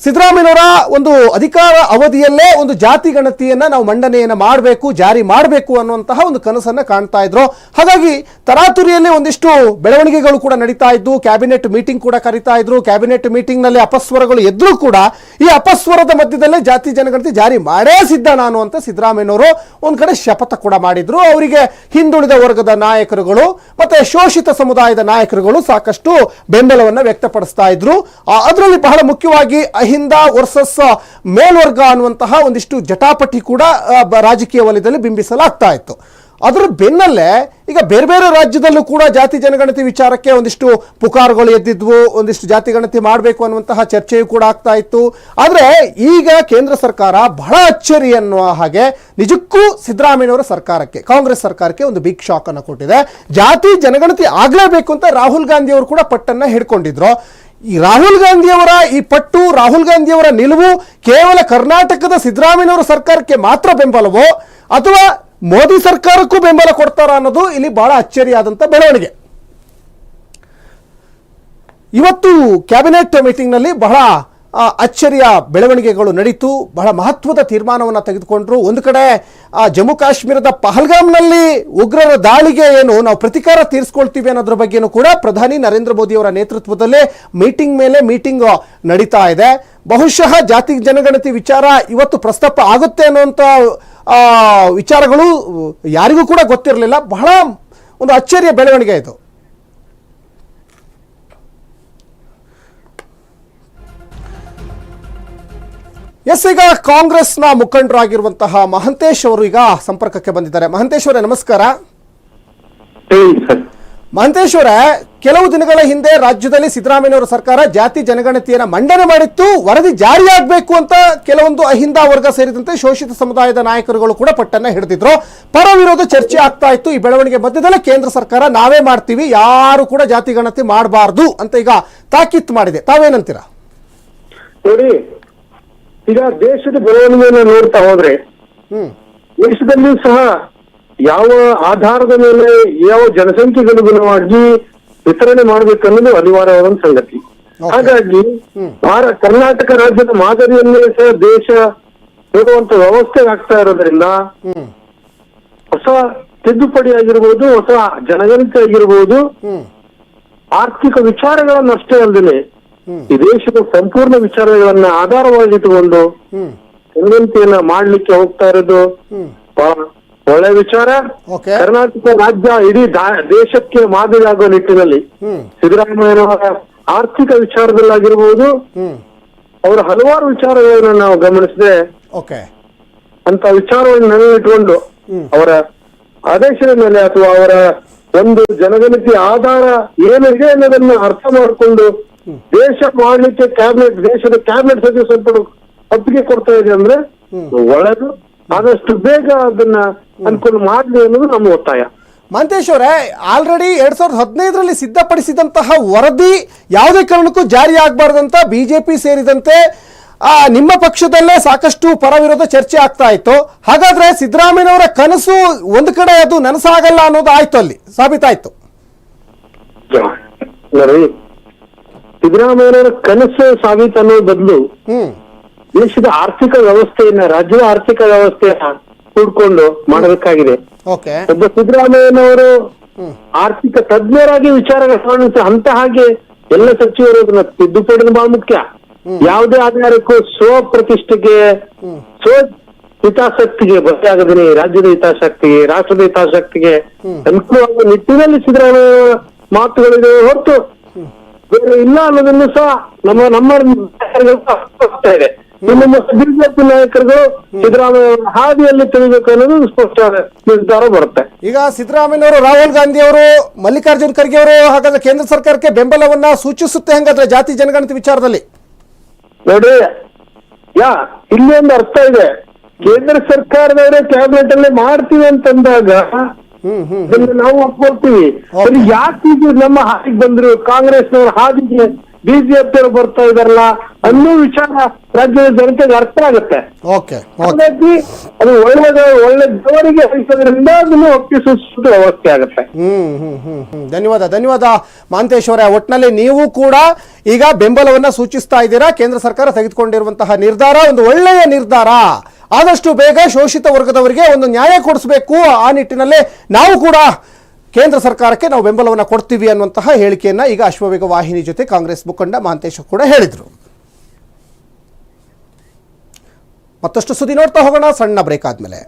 ಸಿದ್ದರಾಮಯ್ಯನವರ ಒಂದು ಅಧಿಕಾರ ಅವಧಿಯಲ್ಲೇ ಒಂದು ಜಾತಿ ಗಣತಿಯನ್ನು ನಾವು ಮಂಡನೆಯನ್ನು ಮಾಡಬೇಕು, ಜಾರಿ ಮಾಡಬೇಕು ಅನ್ನುವಂತಹ ಒಂದು ಕನಸನ್ನ ಕಾಣ್ತಾ ಇದ್ರು. ಹಾಗಾಗಿ ತರಾತುರಿಯಲ್ಲಿ ಒಂದಿಷ್ಟು ಬೆಳವಣಿಗೆಗಳು ಕೂಡ ನಡೀತಾ ಇದ್ದು, ಕ್ಯಾಬಿನೆಟ್ ಮೀಟಿಂಗ್ ಕೂಡ ಕರೀತಾ ಇದ್ರು. ಕ್ಯಾಬಿನೆಟ್ ಮೀಟಿಂಗ್ನಲ್ಲಿ ಅಪಸ್ವರಗಳು ಎದ್ರೂ ಕೂಡ ಈ ಅಪಸ್ವರದ ಮಧ್ಯದಲ್ಲೇ ಜಾತಿ ಜನಗಣತಿ ಜಾರಿ ಮಾಡೇ ಸಿದ್ಧ ನಾನು ಅಂತ ಸಿದ್ದರಾಮಯ್ಯನವರು ಒಂದು ಕಡೆ ಶಪಥ ಕೂಡ ಮಾಡಿದ್ರು. ಅವರಿಗೆ ಹಿಂದುಳಿದ ವರ್ಗದ ನಾಯಕರುಗಳು ಮತ್ತೆ ಶೋಷಿತ ಸಮುದಾಯದ ನಾಯಕರುಗಳು ಸಾಕಷ್ಟು ಬೆಂಬಲವನ್ನ ವ್ಯಕ್ತಪಡಿಸ್ತಾ ಇದ್ರು. ಅದರಲ್ಲಿ ಬಹಳ ಮುಖ್ಯವಾಗಿ ಅಹಿಂದ ವರ್ಸಸ್ ಮೇಲ್ವರ್ಗ ಅನ್ನುವಂತಹ ಒಂದಿಷ್ಟು ಜಟಾಪಟಿ ಕೂಡ ರಾಜಕೀಯ ವಲಯದಲ್ಲಿ ಬಿಂಬಿಸಲಾಗ್ತಾ ಇತ್ತು. ಅದರ ಬೆನ್ನಲ್ಲೇ ಈಗ ಬೇರೆ ಬೇರೆ ರಾಜ್ಯದಲ್ಲೂ ಕೂಡ ಜಾತಿ ಜನಗಣತಿ ವಿಚಾರಕ್ಕೆ ಒಂದಿಷ್ಟು ಪುಕಾರುಗಳು ಎದ್ದಿದ್ವು, ಒಂದಿಷ್ಟು ಜಾತಿ ಗಣತಿ ಮಾಡಬೇಕು ಅನ್ನುವಂತಹ ಚರ್ಚೆಯೂ ಕೂಡ ಆಗ್ತಾ ಇತ್ತು. ಆದರೆ ಈಗ ಕೇಂದ್ರ ಸರ್ಕಾರ ಬಹಳ ಅಚ್ಚರಿ ಅನ್ನುವ ಹಾಗೆ ನಿಜಕ್ಕೂ ಸಿದ್ದರಾಮಯ್ಯವರ ಸರ್ಕಾರಕ್ಕೆ, ಕಾಂಗ್ರೆಸ್ ಸರ್ಕಾರಕ್ಕೆ ಒಂದು ಬಿಗ್ ಶಾಕ್ ಅನ್ನು ಕೊಟ್ಟಿದೆ. ಜಾತಿ ಜನಗಣತಿ ಆಗಲೇಬೇಕು ಅಂತ ರಾಹುಲ್ ಗಾಂಧಿ ಅವರು ಕೂಡ ಪಟ್ಟನ್ನ ಹಿಡ್ಕೊಂಡಿದ್ರು. ಈ ರಾಹುಲ್ ಗಾಂಧಿಯವರ ಈ ಪಟ್ಟು, ರಾಹುಲ್ ಗಾಂಧಿಯವರ ನಿಲುವು ಕೇವಲ ಕರ್ನಾಟಕದ ಸಿದ್ದರಾಮಯ್ಯನವರ ಸರ್ಕಾರಕ್ಕೆ ಮಾತ್ರ ಬೆಂಬಲವೋ, ಅಥವಾ ಮೋದಿ ಸರ್ಕಾರಕ್ಕೂ ಬೆಂಬಲ ಕೊಡ್ತಾರ ಅನ್ನೋದು ಇಲ್ಲಿ ಬಹಳ ಅಚ್ಚರಿಯಾದಂಥ ಬೆಳವಣಿಗೆ. ಇವತ್ತು ಕ್ಯಾಬಿನೆಟ್ ಮೀಟಿಂಗ್ನಲ್ಲಿ ಬಹಳ ಅಚ್ಚರಿಯ ಬೆಳವಣಿಗೆಗಳು ನಡೀತು. ಬಹಳ ಮಹತ್ವದ ತೀರ್ಮಾನವನ್ನು ತೆಗೆದುಕೊಂಡ್ರು. ಒಂದು ಕಡೆ ಜಮ್ಮು ಕಾಶ್ಮೀರದ ಪಹಲ್ಗಾಮ್ನಲ್ಲಿ ಉಗ್ರರ ದಾಳಿಗೆ ಏನು ನಾವು ಪ್ರತಿಕಾರ ತೀರಿಸ್ಕೊಳ್ತೀವಿ ಅನ್ನೋದ್ರ ಬಗ್ಗೆನೂ ಕೂಡ ಪ್ರಧಾನಿ ನರೇಂದ್ರ ಮೋದಿ ಅವರ ನೇತೃತ್ವದಲ್ಲೇ ಮೀಟಿಂಗ್ ಮೇಲೆ ಮೀಟಿಂಗ್ ನಡೀತಾ ಇದೆ. ಬಹುಶಃ ಜಾತಿ ಜನಗಣತಿ ವಿಚಾರ ಇವತ್ತು ಪ್ರಸ್ತಾಪ ಆಗುತ್ತೆ ಅನ್ನುವಂಥ ವಿಚಾರಗಳು ಯಾರಿಗೂ ಕೂಡ ಗೊತ್ತಿರಲಿಲ್ಲ. ಬಹಳ ಒಂದು ಅಚ್ಚರಿಯ ಬೆಳವಣಿಗೆ ಇದು. ಎಸ್ ಈಗ ಕಾಂಗ್ರೆಸ್ನ ಮುಖಂಡರಾಗಿರುವಂತಹ ಮಹಂತೇಶ್ ಅವರು ಈಗ ಸಂಪರ್ಕಕ್ಕೆ ಬಂದಿದ್ದಾರೆ. ಮಹಂತೇಶ್ ಅವರೇ ನಮಸ್ಕಾರ. ಮಹಂತೇಶ್ ಅವರೇ ಕೆಲವು ದಿನಗಳ ಹಿಂದೆ ರಾಜ್ಯದಲ್ಲಿ ಸಿದ್ದರಾಮಯ್ಯನವರ ಸರ್ಕಾರ ಜಾತಿ ಜನಗಣತಿಯನ್ನು ಮಂಡನೆ ಮಾಡಿತ್ತು ವರದಿ ಜಾರಿಯಾಗಬೇಕು ಅಂತ ಕೆಲವೊಂದು ಅಹಿಂದ ವರ್ಗ ಸೇರಿದಂತೆ ಶೋಷಿತ ಸಮುದಾಯದ ನಾಯಕರುಗಳು ಕೂಡ ಪಟ್ಟನ್ನ ಹಿಡಿದಿದ್ರು. ಪರ ವಿರೋಧ ಚರ್ಚೆ ಆಗ್ತಾ ಇತ್ತು. ಈ ಬೆಳವಣಿಗೆ ಮಧ್ಯದಲ್ಲೇ ಕೇಂದ್ರ ಸರ್ಕಾರ ನಾವೇ ಮಾಡ್ತೀವಿ ಯಾರು ಕೂಡ ಜಾತಿ ಗಣತಿ ಮಾಡಬಾರ್ದು ಅಂತ ಈಗ ತಾಕೀತು ಮಾಡಿದೆ. ತಾವೇನಂತೀರಾ? ನೋಡಿ ಈಗ ದೇಶದ ಬೆಳವಣಿಗೆಯನ್ನು ನೋಡ್ತಾ ಹೋದ್ರೆ ಹ್ಮ್. ದೇಶದಲ್ಲಿ ಸಹ ಯಾವ ಆಧಾರದ ಮೇಲೆ ಯಾವ ಜನಸಂಖ್ಯೆಗೆ ಅನುಗುಣವಾಗಿ ವಿತರಣೆ ಮಾಡಬೇಕನ್ನೋದು ಅನಿವಾರ್ಯವಾದ ಸಂಗತಿ. ಹಾಗಾಗಿ. ಭಾರ ಕರ್ನಾಟಕ ರಾಜ್ಯದ ಮಾದರಿಯಲ್ಲೇ ಸಹ ದೇಶ ಹೋಗುವಂತ ವ್ಯವಸ್ಥೆ ಆಗ್ತಾ ಇರೋದ್ರಿಂದ ಹೊಸ ತಿದ್ದುಪಡಿ ಆಗಿರ್ಬೋದು ಹೊಸ ಜನಗಣತಿ ಆಗಿರ್ಬೋದು ಆರ್ಥಿಕ ವಿಚಾರಗಳನ್ನಷ್ಟೇ ಅಲ್ಲದೆ ಈ ದೇಶದ ಸಂಪೂರ್ಣ ವಿಚಾರಗಳನ್ನ ಆಧಾರವಾಗಿಟ್ಟುಕೊಂಡು ಹೆಂಗಂತಿಯನ್ನ ಮಾಡ್ಲಿಕ್ಕೆ ಹೋಗ್ತಾ ಇರೋದು ಒಳ್ಳೆ ವಿಚಾರ. ಕರ್ನಾಟಕ ರಾಜ್ಯ ಇಡೀ ದೇಶಕ್ಕೆ ಮಾದರಿ ಆಗುವ ನಿಟ್ಟಿನಲ್ಲಿ ಸಿದ್ದರಾಮಯ್ಯನವರ ಆರ್ಥಿಕ ವಿಚಾರದಲ್ಲಾಗಿರ್ಬೋದು ಅವರ ಹಲವಾರು ವಿಚಾರಗಳನ್ನ ನಾವು ಗಮನಿಸಿದೆ ಅಂತ ವಿಚಾರವನ್ನು ನೆನಪಿಟ್ಟುಕೊಂಡು ಅವರ ಆದೇಶದ ಮೇಲೆ ಅಥವಾ ಅವರ ಒಂದು ಜನಗಣತಿ ಆಧಾರ ಏನಿದೆ ಅನ್ನೋದನ್ನ ಅರ್ಥ ಮಾಡಿಕೊಂಡು ದೇಶ ಮಾಡಲಿಕ್ಕೆ ಕ್ಯಾಬಿನೆಟ್ ದೇಶದ ಕ್ಯಾಬಿನೆಟ್ ಸಚಿವ ಸಂಪುಟ ಒಪ್ಪಿಗೆ ಕೊಡ್ತಾ ಇದೆ ಅಂದ್ರೆ ಒಳ್ಳೇದು. ಆದಷ್ಟು ಬೇಗ ಅದನ್ನ ಅನುಕೂಲ ಮಾಡಲಿ ಅನ್ನೋದು ನಮ್ಮ ಒತ್ತಾಯ. ಮಹಂತೇಶ್ ಅವರೇ ಆಲ್ರೆಡಿ ಎರಡ್ ಸಾವಿರದ ಹದಿನೈದರಲ್ಲಿ ಸಿದ್ಧಪಡಿಸಿದಂತಹ ವರದಿ ಯಾವುದೇ ಕಾರಣಕ್ಕೂ ಜಾರಿ ಆಗಬಾರ್ದಂತ ಬಿಜೆಪಿ ಸೇರಿದಂತೆ ಆ, ನಿಮ್ಮ ಪಕ್ಷದಲ್ಲೇ ಸಾಕಷ್ಟು ಪರವಿರೋಧ ಚರ್ಚೆ ಆಗ್ತಾ ಇತ್ತು. ಹಾಗಾದ್ರೆ ಸಿದ್ದರಾಮಯ್ಯನವರ ಕನಸು ಒಂದು ಕಡೆ ಅದು ನನಸಾಗಲ್ಲ ಅನ್ನೋದು ಆಯ್ತು ಅಲ್ಲಿ. ಸಾಬೀತಾಯ್ತು. ಸಿದ್ದರಾಮಯ್ಯನವರ ಕನಸು ಸಾಬೀತು ಅನ್ನೋ ಬದಲು ದೇಶದ ಆರ್ಥಿಕ ವ್ಯವಸ್ಥೆಯನ್ನ ರಾಜ್ಯದ ಆರ್ಥಿಕ ವ್ಯವಸ್ಥೆಯನ್ನ ಕೂಡ್ಕೊಂಡು ಮಾಡಬೇಕಾಗಿದೆ. ಒಬ್ಬ ಸಿದ್ದರಾಮಯ್ಯನವರು ಆರ್ಥಿಕ ತಜ್ಞರಾಗಿ ವಿಚಾರಗಳನ್ನು ಅಂತ ಹಾಗೆ ಎಲ್ಲ ಸಚಿವರು ಅದನ್ನ ತಿದ್ದುಪಡಿನ ಬಹಳ ಮುಖ್ಯ. ಯಾವುದೇ ಆಧಾರಕ್ಕೂ ಸ್ವ ಪ್ರತಿಷ್ಠೆಗೆ ಸ್ವ ಹಿತಾಸಕ್ತಿಗೆ ಬದಲಾಗದೇ ರಾಜ್ಯದ ಹಿತಾಸಕ್ತಿಗೆ ರಾಷ್ಟ್ರದ ಹಿತಾಸಕ್ತಿಗೆ ಅನುಕೂಲವಾಗುವ ನಿಟ್ಟಿನಲ್ಲಿ ಸಿದ್ದರಾಮಯ್ಯ ಮಾತುಗಳಿದೆ ಹೊರತು ಬೇರೆ ಇಲ್ಲ ಅನ್ನೋದನ್ನು ಸಹ ನಮ್ಮ ನಮ್ಮ ಇದೆ. ನಮ್ಮ ಬಿಜೆಪಿ ನಾಯಕರುಗಳು ಸಿದ್ದರಾಮಯ್ಯ ಅವರ ಹಾದಿಯಲ್ಲಿ ತಿಳಿಬೇಕು ಅನ್ನೋದು ಸ್ಪಷ್ಟ ನಿರ್ಧಾರ ಬರುತ್ತೆ. ಈಗ ಸಿದ್ದರಾಮಯ್ಯವರು ರಾಹುಲ್ ಗಾಂಧಿ ಅವರು ಮಲ್ಲಿಕಾರ್ಜುನ್ ಖರ್ಗೆ ಅವರು ಹಾಗಾದ್ರೆ ಕೇಂದ್ರ ಸರ್ಕಾರಕ್ಕೆ ಬೆಂಬಲವನ್ನ ಸೂಚಿಸುತ್ತೆ ಹೆಂಗಾದ್ರೆ ಜಾತಿ ಜನಗಣತಿ ವಿಚಾರದಲ್ಲಿ? ನೋಡಿ ಯಾ ಇಲ್ಲಿ ಒಂದು ಅರ್ಥ ಇದೆ. ಕೇಂದ್ರ ಸರ್ಕಾರದವರೇ ಕ್ಯಾಬಿನೆಟ್ ಅಲ್ಲಿ ಮಾಡ್ತೀವಿ ಅಂತಂದಾಗ ಅದನ್ನ ನಾವು ಒಪ್ಕೊಳ್ತೀವಿ. ಸರಿ ಯಾಕೆ ಇದು ನಮ್ಮ ಹಾದಿಗೆ ಬಂದ್ರು? ಕಾಂಗ್ರೆಸ್ನವ್ರ ಹಾದಿಗೆ ಬಿಜೆಪಿ ಬರ್ತಾ ಇದಾರಲ್ಲ ಅನ್ನೋ ವಿಚಾರ ರಾಜ್ಯದ ಜನತೆಗೆ ಅರ್ಥ ಆಗುತ್ತೆ. ಓಕೆ ಹಾಗಾಗಿ ಅದು ಒಳ್ಳೆದ ಒಳ್ಳೆ ದೇವರಿಗೆ ಹರಿಸೋದ್ರಿಂದ ಅದನ್ನು ಒಪ್ಪಿಸುವ ವ್ಯವಸ್ಥೆ ಆಗುತ್ತೆ. ಹ್ಮ್ ಹ್ಮ್ ಹ್ಮ್ ಹ್ಮ್. ಧನ್ಯವಾದ ಧನ್ಯವಾದ ಮಾಂತೇಶ್ವರ ಒಟ್ನಲ್ಲಿ ಒಟ್ಟಿನಲ್ಲಿ ನೀವು ಕೂಡ ಈಗ ಬೆಂಬಲವನ್ನ ಸೂಚಿಸ್ತಾ ಇದ್ದೀರಾ. ಕೇಂದ್ರ ಸರ್ಕಾರ ತೆಗೆದುಕೊಂಡಿರುವಂತಹ ನಿರ್ಧಾರ ಒಂದು ಒಳ್ಳೆಯ ನಿರ್ಧಾರ. ಆದಷ್ಟು ಬೇಗ ಶೋಷಿತ ವರ್ಗದವರಿಗೆ ಒಂದು ನ್ಯಾಯ ಕೊಡಿಸಬೇಕು ಆ ನಿಟ್ಟಿನಲ್ಲೇ ನಾವು ಕೂಡ ಕೇಂದ್ರ ಸರ್ಕಾರಕ್ಕೆ ನಾವು ಬೆಂಬಲವನ್ನು ಕೊಡ್ತೀವಿ ಅನ್ನುವಂತಹ ಹೇಳಿಕೆಯನ್ನು ಈಗ ಅಶ್ವವೇಗ ವಾಹಿನಿ ಜೊತೆ ಕಾಂಗ್ರೆಸ್ ಮುಖಂಡ ಮಹಾಂತೇಶ್ ಕೂಡ ಹೇಳಿದರು. ಮತ್ತಷ್ಟು ಸುದ್ದಿ ನೋಡ್ತಾ ಹೋಗೋಣ, ಸಣ್ಣ ಬ್ರೇಕ್ ಆದ್ಮೇಲೆ.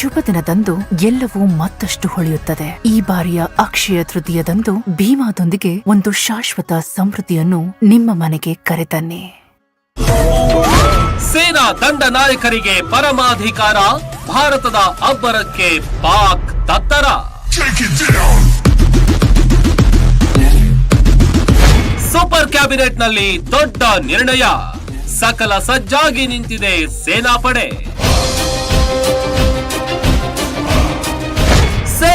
ಶುಭ ದಿನದಂದು ಎಲ್ಲವೂ ಮತ್ತಷ್ಟು ಹೊಳೆಯುತ್ತದೆ. ಈ ಬಾರಿಯ ಅಕ್ಷಯ ತೃತೀಯದಂದು ಭೀಮಾದೊಂದಿಗೆ ಒಂದು ಶಾಶ್ವತ ಸಮೃದ್ಧಿಯನ್ನು ನಿಮ್ಮ ಮನೆಗೆ ಕರೆತನ್ನಿ. ಸೇನಾ ತಂಡ ನಾಯಕರಿಗೆ ಪರಮಾಧಿಕಾರ, ಭಾರತದ ಅಬ್ಬರಕ್ಕೆ ಪಾಕ್ ತತ್ತರ ಸೂಪರ್ ಕ್ಯಾಬಿನೆಟ್ನಲ್ಲಿ ದೊಡ್ಡ ನಿರ್ಣಯ. ಸಕಲ ಸಜ್ಜಾಗಿ ನಿಂತಿದೆ ಸೇನಾಪಡೆ.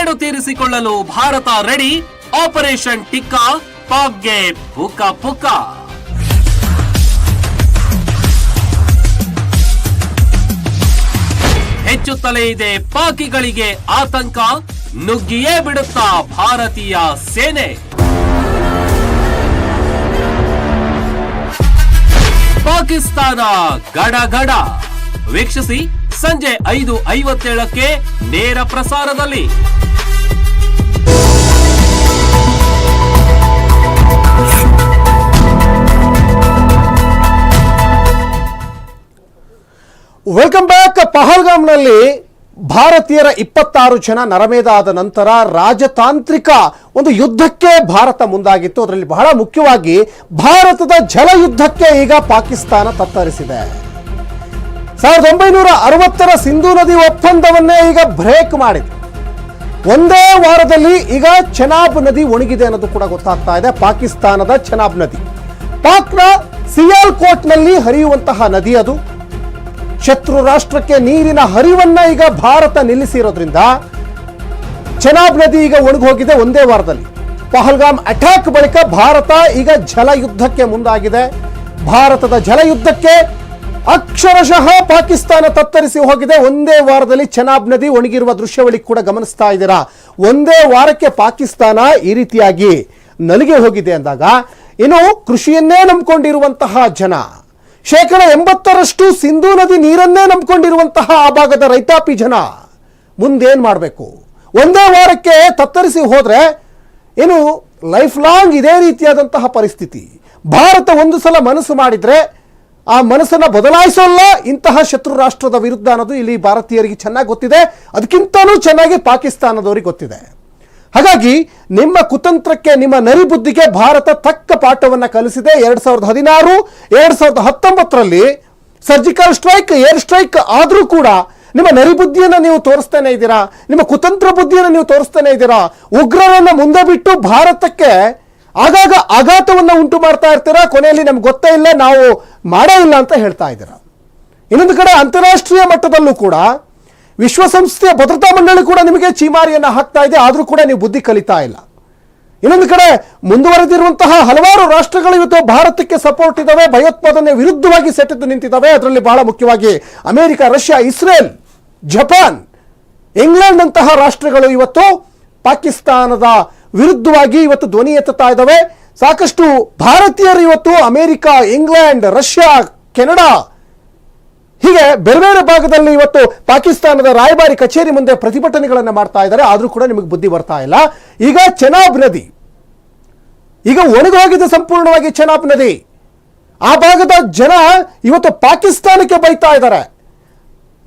ಸೇಡು ತೀರಿಸಿಕೊಳ್ಳಲು ಭಾರತ ರೆಡಿ ಆಪರೇಷನ್ ಟಿಕ್ಕಾ ಪಾಕ್ಗೆ ಪುಕ ಪುಕ ಹೆಚ್ಚುತ್ತಲೇ ಇದೆ ಪಾಕಿಗಳಿಗೆ ಆತಂಕ. ನುಗ್ಗಿಯೇ ಬಿಡುತ್ತಾ ಭಾರತೀಯ ಸೇನೆ. ಪಾಕಿಸ್ತಾನ ಗಡ ಗಡ ವೀಕ್ಷಿಸಿ, ಸಂಜೆ ಐದು ಐವತ್ತೇಳಕ್ಕೆ ನೇರ ಪ್ರಸಾರದಲ್ಲಿ. ವೆಲ್ಕಮ್ ಬ್ಯಾಕ್ ಪಹಲ್ಗಾಮ್ನಲ್ಲಿ ಭಾರತೀಯರ ಇಪ್ಪತ್ತಾರು ಜನ ನರಮೇಧ ಆದ ನಂತರ ರಾಜತಾಂತ್ರಿಕ ಒಂದು ಯುದ್ಧಕ್ಕೆ ಭಾರತ ಮುಂದಾಗಿತ್ತು. ಅದರಲ್ಲಿ ಬಹಳ ಮುಖ್ಯವಾಗಿ ಭಾರತದ ಜಲ ಯುದ್ಧಕ್ಕೆ ಈಗ ಪಾಕಿಸ್ತಾನ ತತ್ತರಿಸಿದೆ. ಸಾವಿರದ ಒಂಬೈನೂರ ಅರವತ್ತರ ಸಿಂಧೂ ನದಿ ಒಪ್ಪಂದವನ್ನೇ ಈಗ ಬ್ರೇಕ್ ಮಾಡಿದೆ. ಒಂದೇ ವಾರದಲ್ಲಿ ಈಗ ಚೆನಾಬ್ ನದಿ ಒಣಗಿದೆ ಅನ್ನೋದು ಕೂಡ ಗೊತ್ತಾಗ್ತಾ ಇದೆ. ಪಾಕಿಸ್ತಾನದ ಚೆನಾಬ್ ನದಿ. ಪಾಕ್ನ ಸಿಯಾಲ್ಕೋಟ್ನಲ್ಲಿ ಹರಿಯುವಂತಹ ನದಿ ಅದು. ಶತ್ರು ರಾಷ್ಟ್ರಕ್ಕೆ ನೀರಿನ ಹರಿವನ್ನ ಈಗ ಭಾರತ ನಿಲ್ಲಿಸಿರೋದ್ರಿಂದ ಚೆನಾಬ್ ನದಿ ಈಗ ಒಣಗೋಗಿದೆ ಒಂದೇ ವಾರದಲ್ಲಿ. ಪಹಲ್ಗಾಮ್ ಅಟ್ಯಾಕ್ ಬಳಿಕ ಭಾರತ ಈಗ ಜಲಯುದ್ಧಕ್ಕೆ ಮುಂದಾಗಿದೆ. ಭಾರತದ ಜಲಯುದ್ಧಕ್ಕೆ ಅಕ್ಷರಶಃ ಪಾಕಿಸ್ತಾನ ತತ್ತರಿಸಿ ಹೋಗಿದೆ. ಒಂದೇ ವಾರದಲ್ಲಿ ಚೆನಾಬ್ ನದಿ ಒಣಗಿರುವ ದೃಶ್ಯವಳಿ ಕೂಡ ಗಮನಿಸ್ತಾ ಇದ್ದೀರಾ? ಒಂದೇ ವಾರಕ್ಕೆ ಪಾಕಿಸ್ತಾನ ಈ ರೀತಿಯಾಗಿ ನಲಿಗೆ ಹೋಗಿದೆ ಅಂದಾಗ, ಇನ್ನು ಕೃಷಿಯನ್ನೇ ನಂಬಿಕೊಂಡಿರುವಂತಹ ಜನ ಶೇಕಡ ಎಂಬತ್ತರಷ್ಟು ಸಿಂಧೂ ನದಿ ನೀರನ್ನೇ ನಂಬಿಕೊಂಡಿರುವಂತಹ ಆ ಭಾಗದ ರೈತಾಪಿ ಜನ ಮುಂದೇನು ಮಾಡಬೇಕು? ಒಂದೇ ವಾರಕ್ಕೆ ತತ್ತರಿಸಿ ಹೋದರೆ ಏನು ಲೈಫ್ ಲಾಂಗ್ ಇದೇ ರೀತಿಯಾದಂತಹ ಪರಿಸ್ಥಿತಿ. ಭಾರತ ಒಂದು ಸಲ ಮನಸ್ಸು ಮಾಡಿದರೆ ಆ ಮನಸ್ಸನ್ನು ಬದಲಾಯಿಸೋಲ್ಲ ಇಂತಹ ಶತ್ರು ರಾಷ್ಟ್ರದ ವಿರುದ್ಧ ಅನ್ನೋದು ಇಲ್ಲಿ ಭಾರತೀಯರಿಗೆ ಚೆನ್ನಾಗಿ ಗೊತ್ತಿದೆ. ಅದಕ್ಕಿಂತಲೂ ಚೆನ್ನಾಗಿ ಪಾಕಿಸ್ತಾನದವರಿಗೆ ಗೊತ್ತಿದೆ. ಹಾಗಾಗಿ ನಿಮ್ಮ ಕುತಂತ್ರಕ್ಕೆ, ನಿಮ್ಮ ನರಿಬುದ್ಧಿಗೆ ಭಾರತ ತಕ್ಕ ಪಾಠವನ್ನು ಕಲಿಸಿದೆ. ಎರಡು ಸಾವಿರದ ಹದಿನಾರು, ಎರಡು ಸಾವಿರದ ಹತ್ತೊಂಬತ್ತರಲ್ಲಿ ಸರ್ಜಿಕಲ್ ಸ್ಟ್ರೈಕ್ ಏರ್ ಸ್ಟ್ರೈಕ್ ಆದರೂ ಕೂಡ ನಿಮ್ಮ ನರಿಬುದ್ಧಿಯನ್ನು ನೀವು ತೋರಿಸ್ತಾನೆ ಇದ್ದೀರಾ? ನಿಮ್ಮ ಕುತಂತ್ರ ಬುದ್ಧಿಯನ್ನು ನೀವು ತೋರಿಸ್ತಾನೆ ಇದ್ದೀರಾ? ಉಗ್ರರನ್ನು ಮುಂದೆ ಬಿಟ್ಟು ಭಾರತಕ್ಕೆ ಆಗಾಗ ಆಘಾತವನ್ನು ಉಂಟು ಮಾಡ್ತಾ ಇರ್ತೀರಾ? ಕೊನೆಯಲ್ಲಿ ನಮ್ಗೆ ಗೊತ್ತೇ ಇಲ್ಲ, ನಾವು ಮಾಡೇ ಇಲ್ಲ ಅಂತ ಹೇಳ್ತಾ ಇದ್ದೀರಾ? ಇನ್ನೊಂದು ಕಡೆ ಅಂತಾರಾಷ್ಟ್ರೀಯ ಮಟ್ಟದಲ್ಲೂ ಕೂಡ ವಿಶ್ವಸಂಸ್ಥೆಯ ಭದ್ರತಾ ಮಂಡಳಿ ಕೂಡ ನಿಮಗೆ ಚೀಮಾರಿಯನ್ನು ಹಾಕ್ತಾ ಇದೆ. ಆದರೂ ಕೂಡ ನೀವು ಬುದ್ಧಿ ಕಲಿತಾ ಇಲ್ಲ. ಇನ್ನೊಂದು ಕಡೆ ಮುಂದುವರೆದಿರುವಂತಹ ಹಲವಾರು ರಾಷ್ಟ್ರಗಳು ಇವತ್ತು ಭಾರತಕ್ಕೆ ಸಪೋರ್ಟ್ ಇದ್ದಾವೆ. ಭಯೋತ್ಪಾದನೆ ವಿರುದ್ಧವಾಗಿ ಸೆಟೆದು ನಿಂತಿದ್ದಾವೆ. ಅದರಲ್ಲಿ ಬಹಳ ಮುಖ್ಯವಾಗಿ America, Russia, Israel, Japan England ಅಂತಹ ರಾಷ್ಟ್ರಗಳು ಇವತ್ತು ಪಾಕಿಸ್ತಾನದ ವಿರುದ್ಧವಾಗಿ ಇವತ್ತು ಧ್ವನಿ ಎತ್ತುತ್ತಾ ಇದ್ದಾವೆ. ಸಾಕಷ್ಟು ಭಾರತೀಯರು ಇವತ್ತು ಅಮೆರಿಕ, ಇಂಗ್ಲೆಂಡ್, ರಷ್ಯಾ, ಕೆನಡಾ ಹೀಗೆ ಬೇರೆ ಬೇರೆ ಭಾಗದಲ್ಲಿ ಇವತ್ತು ಪಾಕಿಸ್ತಾನದ ರಾಯಭಾರಿ ಕಚೇರಿ ಮುಂದೆ ಪ್ರತಿಭಟನೆಗಳನ್ನು ಮಾಡ್ತಾ ಇದ್ದಾರೆ. ಆದರೂ ಕೂಡ ನಿಮಗೆ ಬುದ್ಧಿ ಬರ್ತಾ ಇಲ್ಲ. ಈಗ ಚೆನಾಬ್ ನದಿ. ಈಗ ಒಣಗಿ ಹೋಗಿದೆ ಸಂಪೂರ್ಣವಾಗಿ ಚೆನಾಬ್ ನದಿ. ಆ ಭಾಗದ ಜನ ಇವತ್ತು ಪಾಕಿಸ್ತಾನಕ್ಕೆ ಬೈತಾ ಇದ್ದಾರೆ.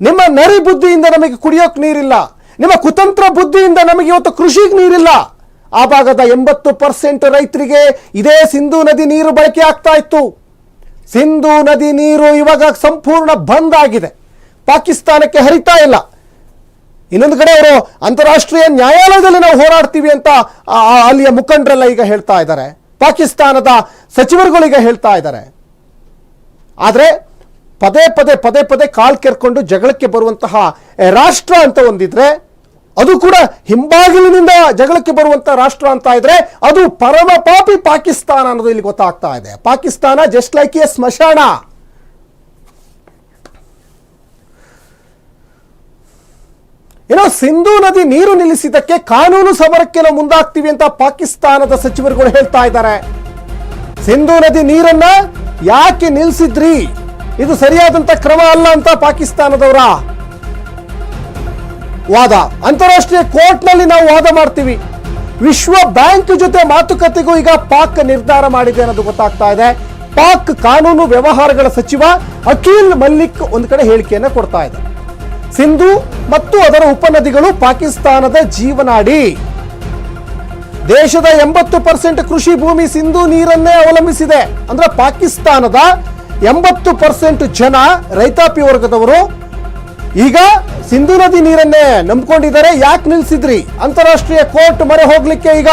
ನಿಮ್ಮ ನರಿ ಬುದ್ಧಿಯಿಂದ ನಮಗೆ ಕುಡಿಯೋಕ್ ನೀರಿಲ್ಲ. ನಿಮ್ಮ ಕುತಂತ್ರ ಬುದ್ಧಿಯಿಂದ ನಮಗೆ ಇವತ್ತು ಕೃಷಿಗೆ ನೀರಿಲ್ಲ. ಆ ಭಾಗದ ಎಂಬತ್ತು ಪರ್ಸೆಂಟ್ ರೈತರಿಗೆ ಇದೇ ಸಿಂಧೂ ನದಿ ನೀರು ಬಳಕೆ ಆಗ್ತಾ ಇತ್ತು. ಸಿಂಧೂ ನದಿ ನೀರು ಇವಾಗ ಸಂಪೂರ್ಣ ಬಂದ್ ಆಗಿದೆ. ಪಾಕಿಸ್ತಾನಕ್ಕೆ ಹರಿತಾ ಇಲ್ಲ. ಇನ್ನೊಂದು ಕಡೆ ಅವರು ಅಂತಾರಾಷ್ಟ್ರೀಯ ನ್ಯಾಯಾಲಯದಲ್ಲಿ ನಾವು ಹೋರಾಡ್ತೀವಿ ಅಂತ ಅಲ್ಲಿಯ ಮುಖಂಡರೆಲ್ಲ ಈಗ ಹೇಳ್ತಾ ಇದ್ದಾರೆ. ಪಾಕಿಸ್ತಾನದ ಸಚಿವರುಗಳೀಗ ಹೇಳ್ತಾ ಇದ್ದಾರೆ. ಆದರೆ ಪದೇ ಪದೇ ಪದೇ ಪದೇ ಕಾಲ್ ಕೆರ್ಕೊಂಡು ಜಗಳಕ್ಕೆ ಬರುವಂತಹ ರಾಷ್ಟ್ರ ಅಂತ ಒಂದಿದ್ರೆ ಅದು ಕೂಡ ಹಿಂಬಾಗಿಲಿನಿಂದ ಜಗಳಕ್ಕೆ ಬರುವಂಥ ರಾಷ್ಟ್ರ ಅಂತ ಇದ್ರೆ ಅದು ಪರಮ ಪಾಪಿ ಪಾಕಿಸ್ತಾನ ಅನ್ನೋದು ಇಲ್ಲಿ ಗೊತ್ತಾಗ್ತಾ ಇದೆ. ಪಾಕಿಸ್ತಾನ ಜಸ್ಟ್ ಲೈಕ್ ಎ ಸ್ಮಶಾನ. ಏನೋ ಸಿಂಧೂ ನದಿ ನೀರು ನಿಲ್ಲಿಸಿದ್ದಕ್ಕೆ ಕಾನೂನು ಸಮರಕ್ಕೆ ನಾವು ಮುಂದಾಗ್ತೀವಿ ಅಂತ ಪಾಕಿಸ್ತಾನದ ಸಚಿವರುಗಳು ಹೇಳ್ತಾ ಇದ್ದಾರೆ. ಸಿಂಧೂ ನದಿ ನೀರನ್ನ ಯಾಕೆ ನಿಲ್ಲಿಸಿದ್ರಿ ಇದು ಸರಿಯಾದಂತ ಕ್ರಮ ಅಲ್ಲ ಅಂತ ಪಾಕಿಸ್ತಾನದವರ. ವಾದ. ಅಂತಾರಾಷ್ಟ್ರೀಯ ಕೋರ್ಟ್ನಲ್ಲಿ ನಾವು ವಾದ ಮಾಡ್ತೀವಿ. ವಿಶ್ವ ಬ್ಯಾಂಕ್ ಜೊತೆ ಮಾತುಕತೆಗೂ ಈಗ ಪಾಕ್ ನಿರ್ಧಾರ ಮಾಡಿದೆ ಅನ್ನೋದು ಗೊತ್ತಾಗ್ತಾ ಇದೆ. ಪಾಕ್ ಕಾನೂನು ವ್ಯವಹಾರಗಳ ಸಚಿವ ಅಖಿಲ್ ಮಲ್ಲಿಕ್ ಒಂದು ಕಡೆ ಹೇಳಿಕೆಯನ್ನ ಕೊಡ್ತಾ ಇದೆ. ಸಿಂಧು ಮತ್ತು ಅದರ ಉಪನದಿಗಳು ಪಾಕಿಸ್ತಾನದ ಜೀವನಾಡಿ. ದೇಶದ ಎಂಬತ್ತು ಪರ್ಸೆಂಟ್ ಕೃಷಿ ಭೂಮಿ ಸಿಂಧು ನೀರನ್ನೇ ಅವಲಂಬಿಸಿದೆ. ಅಂದ್ರೆ ಪಾಕಿಸ್ತಾನದ ಎಂಬತ್ತು ಪರ್ಸೆಂಟ್ ಜನ ರೈತಾಪಿ ವರ್ಗದವರು ಈಗ ಸಿಂಧು ನದಿ ನೀರನ್ನೇ ನಂಬ್ಕೊಂಡಿದ್ದಾರೆ. ಯಾಕೆ ನಿಲ್ಸಿದ್ರಿ? ಅಂತಾರಾಷ್ಟ್ರೀಯ ಕೋರ್ಟ್ ಮೊರೆ ಹೋಗ್ಲಿಕ್ಕೆ ಈಗ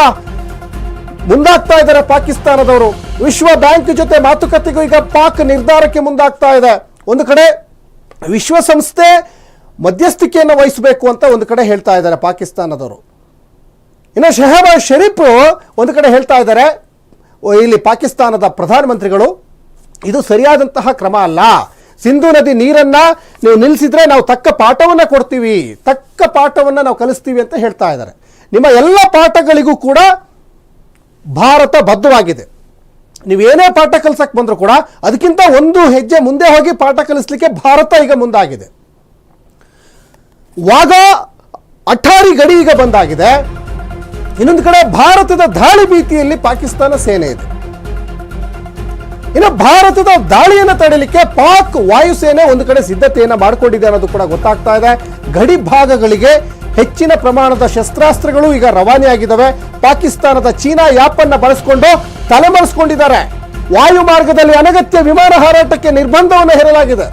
ಮುಂದಾಗ್ತಾ ಇದ್ದಾರೆ ಪಾಕಿಸ್ತಾನದವರು. ವಿಶ್ವ ಬ್ಯಾಂಕ್ ಜೊತೆ ಮಾತುಕತೆಗೂ ಈಗ ಪಾಕ್ ನಿರ್ಧಾರಕ್ಕೆ ಮುಂದಾಗ್ತಾ ಇದೆ. ಒಂದು ಕಡೆ ವಿಶ್ವಸಂಸ್ಥೆ ಮಧ್ಯಸ್ಥಿಕೆಯನ್ನು ವಹಿಸಬೇಕು ಅಂತ ಒಂದು ಕಡೆ ಹೇಳ್ತಾ ಇದ್ದಾರೆ ಪಾಕಿಸ್ತಾನದವರು. ಇನ್ನು ಶೆಹಬಾಜ್ ಶರೀಫ್ ಒಂದು ಕಡೆ ಹೇಳ್ತಾ ಇದ್ದಾರೆ. ಇಲ್ಲಿ ಪಾಕಿಸ್ತಾನದ ಪ್ರಧಾನಮಂತ್ರಿಗಳು, ಇದು ಸರಿಯಾದಂತಹ ಕ್ರಮ ಅಲ್ಲ. ಸಿಂಧು ನದಿ ನೀರನ್ನ ನೀವು ನಿಲ್ಲಿಸಿದ್ರೆ ನಾವು ತಕ್ಕ ಪಾಠವನ್ನ ಕೊಡ್ತೀವಿ, ತಕ್ಕ ಪಾಠವನ್ನ ನಾವು ಕಲಿಸ್ತೀವಿ ಅಂತ ಹೇಳ್ತಾ ಇದ್ದಾರೆ. ನಿಮ್ಮ ಎಲ್ಲ ಪಾಠಗಳಿಗೂ ಕೂಡ ಭಾರತ ಬದ್ಧವಾಗಿದೆ. ನೀವು ಏನೇ ಪಾಠ ಕಲಿಸಕ್ ಬಂದರೂ ಕೂಡ ಅದಕ್ಕಿಂತ ಒಂದು ಹೆಜ್ಜೆ ಮುಂದೆ ಹೋಗಿ ಪಾಠ ಕಲಿಸ್ಲಿಕ್ಕೆ ಭಾರತ ಈಗ ಮುಂದಾಗಿದೆ. ವಾಗ ಅಠಾರಿ ಗಡಿ ಈಗ ಬಂದಾಗಿದೆ ಇನ್ನೊಂದು ಕಡೆ ಭಾರತದ ದಾಳಿ ಭೀತಿಯಲ್ಲಿ ಪಾಕಿಸ್ತಾನ ಸೇನೆ ಇದೆ. ಇನ್ನು ಭಾರತದ ದಾಳಿಯನ್ನು ತಡೆಯಲಿಕ್ಕೆ ಪಾಕ್ ವಾಯುಸೇನೆ ಒಂದು ಕಡೆ ಸಿದ್ಧತೆಯನ್ನು ಮಾಡಿಕೊಂಡಿದೆ ಅನ್ನೋದು ಕೂಡ ಗೊತ್ತಾಗ್ತಾ ಇದೆ. ಗಡಿ ಭಾಗಗಳಿಗೆ ಹೆಚ್ಚಿನ ಪ್ರಮಾಣದ ಶಸ್ತ್ರಾಸ್ತ್ರಗಳು ಈಗ ರವಾನೆಯಾಗಿದ್ದಾವೆ. ಪಾಕಿಸ್ತಾನದ ಚೀನಾ ಯಾಪ್ ಅನ್ನು ಬಳಸಿಕೊಂಡು ತಲೆಮರೆಸಿಕೊಂಡಿದ್ದಾರೆ. ವಾಯು ಮಾರ್ಗದಲ್ಲಿ ಅನಗತ್ಯ ವಿಮಾನ ಹಾರಾಟಕ್ಕೆ ನಿರ್ಬಂಧವನ್ನು ಹೇರಲಾಗಿದೆ.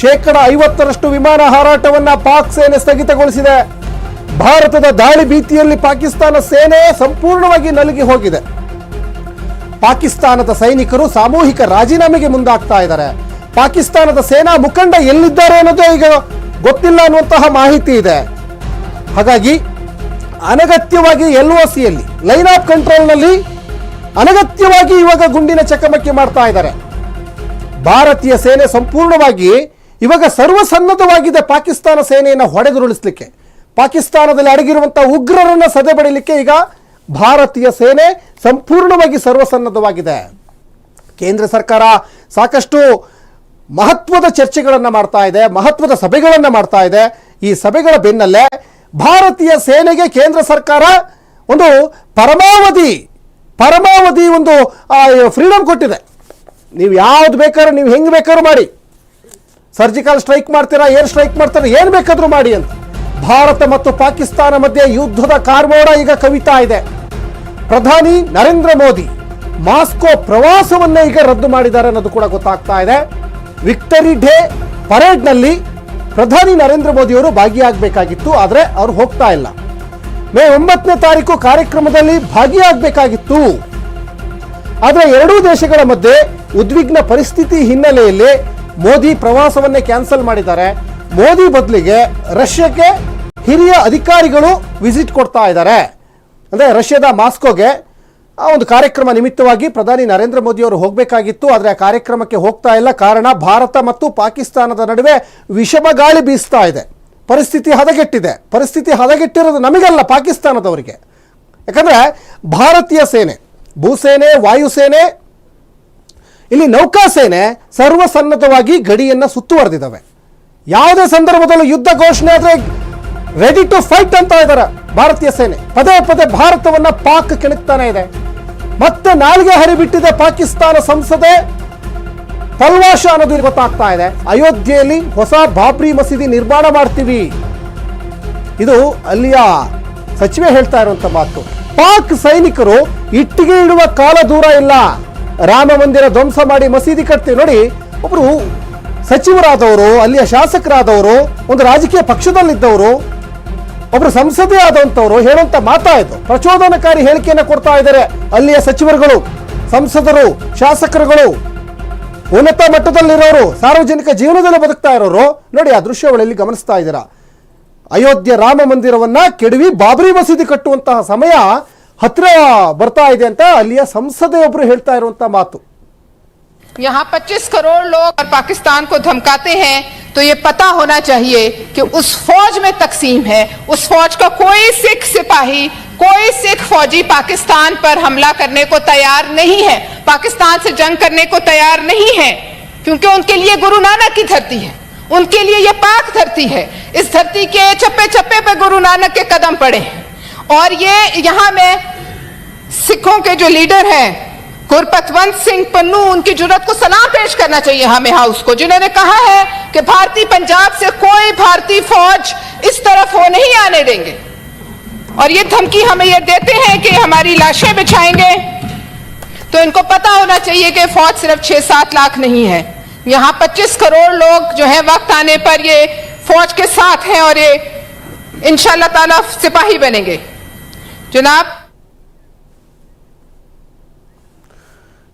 ಶೇಕಡ ಐವತ್ತರಷ್ಟು ವಿಮಾನ ಹಾರಾಟವನ್ನ ಪಾಕ್ ಸೇನೆ ಸ್ಥಗಿತಗೊಳಿಸಿದೆ. ಭಾರತದ ದಾಳಿ ಭೀತಿಯಲ್ಲಿ ಪಾಕಿಸ್ತಾನ ಸೇನೆ ಸಂಪೂರ್ಣವಾಗಿ ನಲುಗಿ ಹೋಗಿದೆ. ಪಾಕಿಸ್ತಾನದ ಸೈನಿಕರು ಸಾಮೂಹಿಕ ರಾಜೀನಾಮೆಗೆ ಮುಂದಾಗ್ತಾ ಇದ್ದಾರೆ. ಪಾಕಿಸ್ತಾನದ ಸೇನಾ ಮುಖಂಡ ಎಲ್ಲಿದ್ದಾರೆ ಅನ್ನೋದೇ ಈಗ ಗೊತ್ತಿಲ್ಲ ಅನ್ನುವಂತಹ ಮಾಹಿತಿ ಇದೆ. ಹಾಗಾಗಿ ಅನಗತ್ಯವಾಗಿ ಎಲ್ ಒ ಸಿಯಲ್ಲಿ, ಲೈನ್ ಆಫ್ ಕಂಟ್ರೋಲ್ನಲ್ಲಿ ಅನಗತ್ಯವಾಗಿ ಇವಾಗ ಗುಂಡಿನ ಚಕಮಕಿ ಮಾಡ್ತಾ ಇದ್ದಾರೆ. ಭಾರತೀಯ ಸೇನೆ ಸಂಪೂರ್ಣವಾಗಿ ಇವಾಗ ಸರ್ವಸನ್ನದ್ಧವಾಗಿದೆ ಪಾಕಿಸ್ತಾನ ಸೇನೆಯನ್ನು ಹೊಡೆದುರುಳಿಸಲಿಕ್ಕೆ. ಪಾಕಿಸ್ತಾನದಲ್ಲಿ ಅಡಗಿರುವಂಥ ಉಗ್ರರನ್ನ ಸದೆ ಬಡಿಲಿಕ್ಕೆ ಈಗ ಭಾರತೀಯ ಸೇನೆ ಸಂಪೂರ್ಣವಾಗಿ ಸರ್ವಸನ್ನದ್ಧವಾಗಿದೆ. ಕೇಂದ್ರ ಸರ್ಕಾರ ಸಾಕಷ್ಟು ಮಹತ್ವದ ಚರ್ಚೆಗಳನ್ನು ಮಾಡ್ತಾ ಇದೆ, ಮಹತ್ವದ ಸಭೆಗಳನ್ನು ಮಾಡ್ತಾ ಇದೆ. ಈ ಸಭೆಗಳ ಬೆನ್ನಲ್ಲೇ ಭಾರತೀಯ ಸೇನೆಗೆ ಕೇಂದ್ರ ಸರ್ಕಾರ ಒಂದು ಪರಮಾವಧಿ ಪರಮಾವಧಿ ಒಂದು ಫ್ರೀಡಮ್ ಕೊಟ್ಟಿದೆ. ನೀವು ಯಾವ್ದು ಬೇಕಾದ್ರೂ, ನೀವು ಹೆಂಗೆ ಬೇಕಾದ್ರೂ ಮಾಡಿ. ಸರ್ಜಿಕಲ್ ಸ್ಟ್ರೈಕ್ ಮಾಡ್ತೀರಾ ಏರ್ ಸ್ಟ್ರೈಕ್ ಮಾಡ್ತೀರಾ, ಏನು ಬೇಕಾದರೂ ಮಾಡಿ ಅಂತ. ಭಾರತ ಮತ್ತು ಪಾಕಿಸ್ತಾನ ಮಧ್ಯೆ ಯುದ್ಧದ ಕಾರ್ಮೋಡ ಈಗ ಕವಿತಾ ಇದೆ. ಪ್ರಧಾನಿ ನರೇಂದ್ರ ಮೋದಿ ಮಾಸ್ಕೋ ಪ್ರವಾಸವನ್ನೇ ಈಗ ರದ್ದು ಮಾಡಿದ್ದಾರೆ ಅನ್ನೋದು ಕೂಡ ಗೊತ್ತಾಗ್ತಾ ಇದೆ. ವಿಕ್ಟರಿ ಡೇ ಪರೇಡ್ನಲ್ಲಿ ಪ್ರಧಾನಿ ನರೇಂದ್ರ ಮೋದಿಯವರು ಭಾಗಿಯಾಗಬೇಕಾಗಿತ್ತು, ಆದರೆ ಅವರು ಹೋಗ್ತಾ ಇಲ್ಲ. ಮೇ ಒಂಬತ್ತನೇ ತಾರೀಕು ಕಾರ್ಯಕ್ರಮದಲ್ಲಿ ಭಾಗಿಯಾಗಬೇಕಾಗಿತ್ತು. ಆದರೆ ಎರಡೂ ದೇಶಗಳ ಮಧ್ಯೆ ಉದ್ವಿಗ್ನ ಪರಿಸ್ಥಿತಿ ಹಿನ್ನೆಲೆಯಲ್ಲಿ ಮೋದಿ ಪ್ರವಾಸವನ್ನೇ ಕ್ಯಾನ್ಸಲ್ ಮಾಡಿದ್ದಾರೆ. ಮೋದಿ ಬದಲಿಗೆ ರಷ್ಯಾಕ್ಕೆ ಹಿರಿಯ ಅಧಿಕಾರಿಗಳು ವಿಸಿಟ್ ಕೊಡ್ತಾ ಇದ್ದಾರೆ. ಅಂದರೆ ರಷ್ಯಾದ ಮಾಸ್ಕೋಗೆ ಆ ಒಂದು ಕಾರ್ಯಕ್ರಮ ನಿಮಿತ್ತವಾಗಿ ಪ್ರಧಾನಿ ನರೇಂದ್ರ ಮೋದಿ ಅವರು ಹೋಗಬೇಕಾಗಿತ್ತು, ಆದರೆ ಆ ಕಾರ್ಯಕ್ರಮಕ್ಕೆ ಹೋಗ್ತಾ ಇಲ್ಲ. ಕಾರಣ ಭಾರತ ಮತ್ತು ಪಾಕಿಸ್ತಾನದ ನಡುವೆ ವಿಷಮ ಗಾಳಿ ಬೀಸ್ತಾ ಇದೆ. ಪರಿಸ್ಥಿತಿ ಹದಗೆಟ್ಟಿದೆ. ಪರಿಸ್ಥಿತಿ ಹದಗೆಟ್ಟಿರೋದು ನಮಗಲ್ಲ ಪಾಕಿಸ್ತಾನದವರಿಗೆ. ಯಾಕಂದರೆ ಭಾರತೀಯ ಸೇನೆ, ಭೂಸೇನೆ, ವಾಯುಸೇನೆ, ಇಲ್ಲಿ ನೌಕಾಸೇನೆ ಸರ್ವಸನ್ನದ್ಧವಾಗಿ ಗಡಿಯನ್ನು ಸುತ್ತುವರೆದಿದ್ದಾವೆ. ಯಾವುದೇ ಸಂದರ್ಭದಲ್ಲೂ ಯುದ್ಧ ಘೋಷಣೆ ಆದರೆ ರೆಡಿ ಟು ಫೈಟ್ ಅಂತ ಇದ್ದಾರೆ ಭಾರತೀಯ ಸೇನೆ. ಪದೇ ಪದೇ ಭಾರತವನ್ನ ಪಾಕ್ ಕೆಣಕ್ತಾನೆ ಇದೆ. ಮತ್ತೆ ನಾಲ್ಗೆ ಹರಿಬಿಟ್ಟಿದೆ ಪಾಕಿಸ್ತಾನ ಸಂಸದೆ. ಪಲ್ವಾಶ ಅನ್ನೋದು ಗೊತ್ತಾಗ್ತಾ ಇದೆ. ಅಯೋಧ್ಯೆಯಲ್ಲಿ ಹೊಸ ಬಾಬ್ರಿ ಮಸೀದಿ ನಿರ್ಮಾಣ ಮಾಡ್ತೀವಿ. ಇದು ಅಲ್ಲಿಯ ಸಚಿವೆ ಹೇಳ್ತಾ ಇರುವಂತ ಮಾತು. ಪಾಕ್ ಸೈನಿಕರು ಇಟ್ಟಿಗೆ ಇಡುವ ಕಾಲ ದೂರ ಇಲ್ಲ. ರಾಮ ಮಂದಿರ ಧ್ವಂಸ ಮಾಡಿ ಮಸೀದಿ ಕಟ್ತೀವಿ. ನೋಡಿ, ಒಬ್ರು ಸಚಿವರಾದವರು, ಅಲ್ಲಿಯ ಶಾಸಕರಾದವರು, ಒಂದು ರಾಜಕೀಯ ಪಕ್ಷದಲ್ಲಿದ್ದವರು ಒಬ್ರು ಸಂಸದೆ ಆದಂಥವ್ರು ಹೇಳುವಂತ ಮಾತಾಯಿತು ಪ್ರಚೋದನಕಾರಿ ಹೇಳಿಕೆಯನ್ನು ಕೊಡ್ತಾ ಇದ್ದಾರೆ ಅಲ್ಲಿಯ ಸಚಿವರುಗಳು ಸಂಸದರು ಶಾಸಕರುಗಳು ಉನ್ನತ ಮಟ್ಟದಲ್ಲಿರೋರು ಸಾರ್ವಜನಿಕ ಜೀವನದಲ್ಲಿ ಬದುಕ್ತಾ ಇರೋರು ನೋಡಿ ಆ ದೃಶ್ಯಗಳಲ್ಲಿ ಗಮನಿಸ್ತಾ ಇದ್ದೀರಾ ಅಯೋಧ್ಯೆ ರಾಮ ಮಂದಿರವನ್ನ ಕೆಡವಿ ಬಾಬರಿ ಮಸೀದಿ ಕಟ್ಟುವಂತಹ ಸಮಯ ಹತ್ರ ಬರ್ತಾ ಇದೆ ಅಂತ ಅಲ್ಲಿಯ ಸಂಸದೆಯೊಬ್ರು ಹೇಳ್ತಾ ಇರುವಂತ ಮಾತು यहाँ 25 करोड़ लोग और पाकिस्तान को धमकाते हैं तो ये पता होना चाहिए कि उस फौज में तकसीम है। उस फौज का कोई सिख सिपाही, कोई सिख फौजी पाकिस्तान पर हमला करने को तैयार नहीं है। पाकिस्तान से जंग करने को तैयार नहीं है, क्योंकि उनके लिए गुरु नानक की धरती है। उनके लिए ये पाक धरती है। इस धरती के चप्पे चप्पे पर गुरु नानक के कदम पड़े। और ये यहाँ में सिखों के जो लीडर हैं गुरपतवंत सिंह पन्नू, उनकी ज़रूरत को सलाम पेश करना चाहिए हमें हाउस को। जिन्होंने कहा है कि भारतीय पंजाब से कोई भारतीय फौज इस तरफ़ हो नहीं आने देंगे। और ये धमकी हमें ये देते हैं कि हमारी लाशें बिछाएँगे। तो इनको पता होना चाहिए कि फौज सिर्फ़ छह सात लाख नहीं है। यहाँ 25 करोड़ लोग जो है वक्त आने पर ये फौज के साथ हैं और ये इनशाला सिपाही बनेंगे। जनाब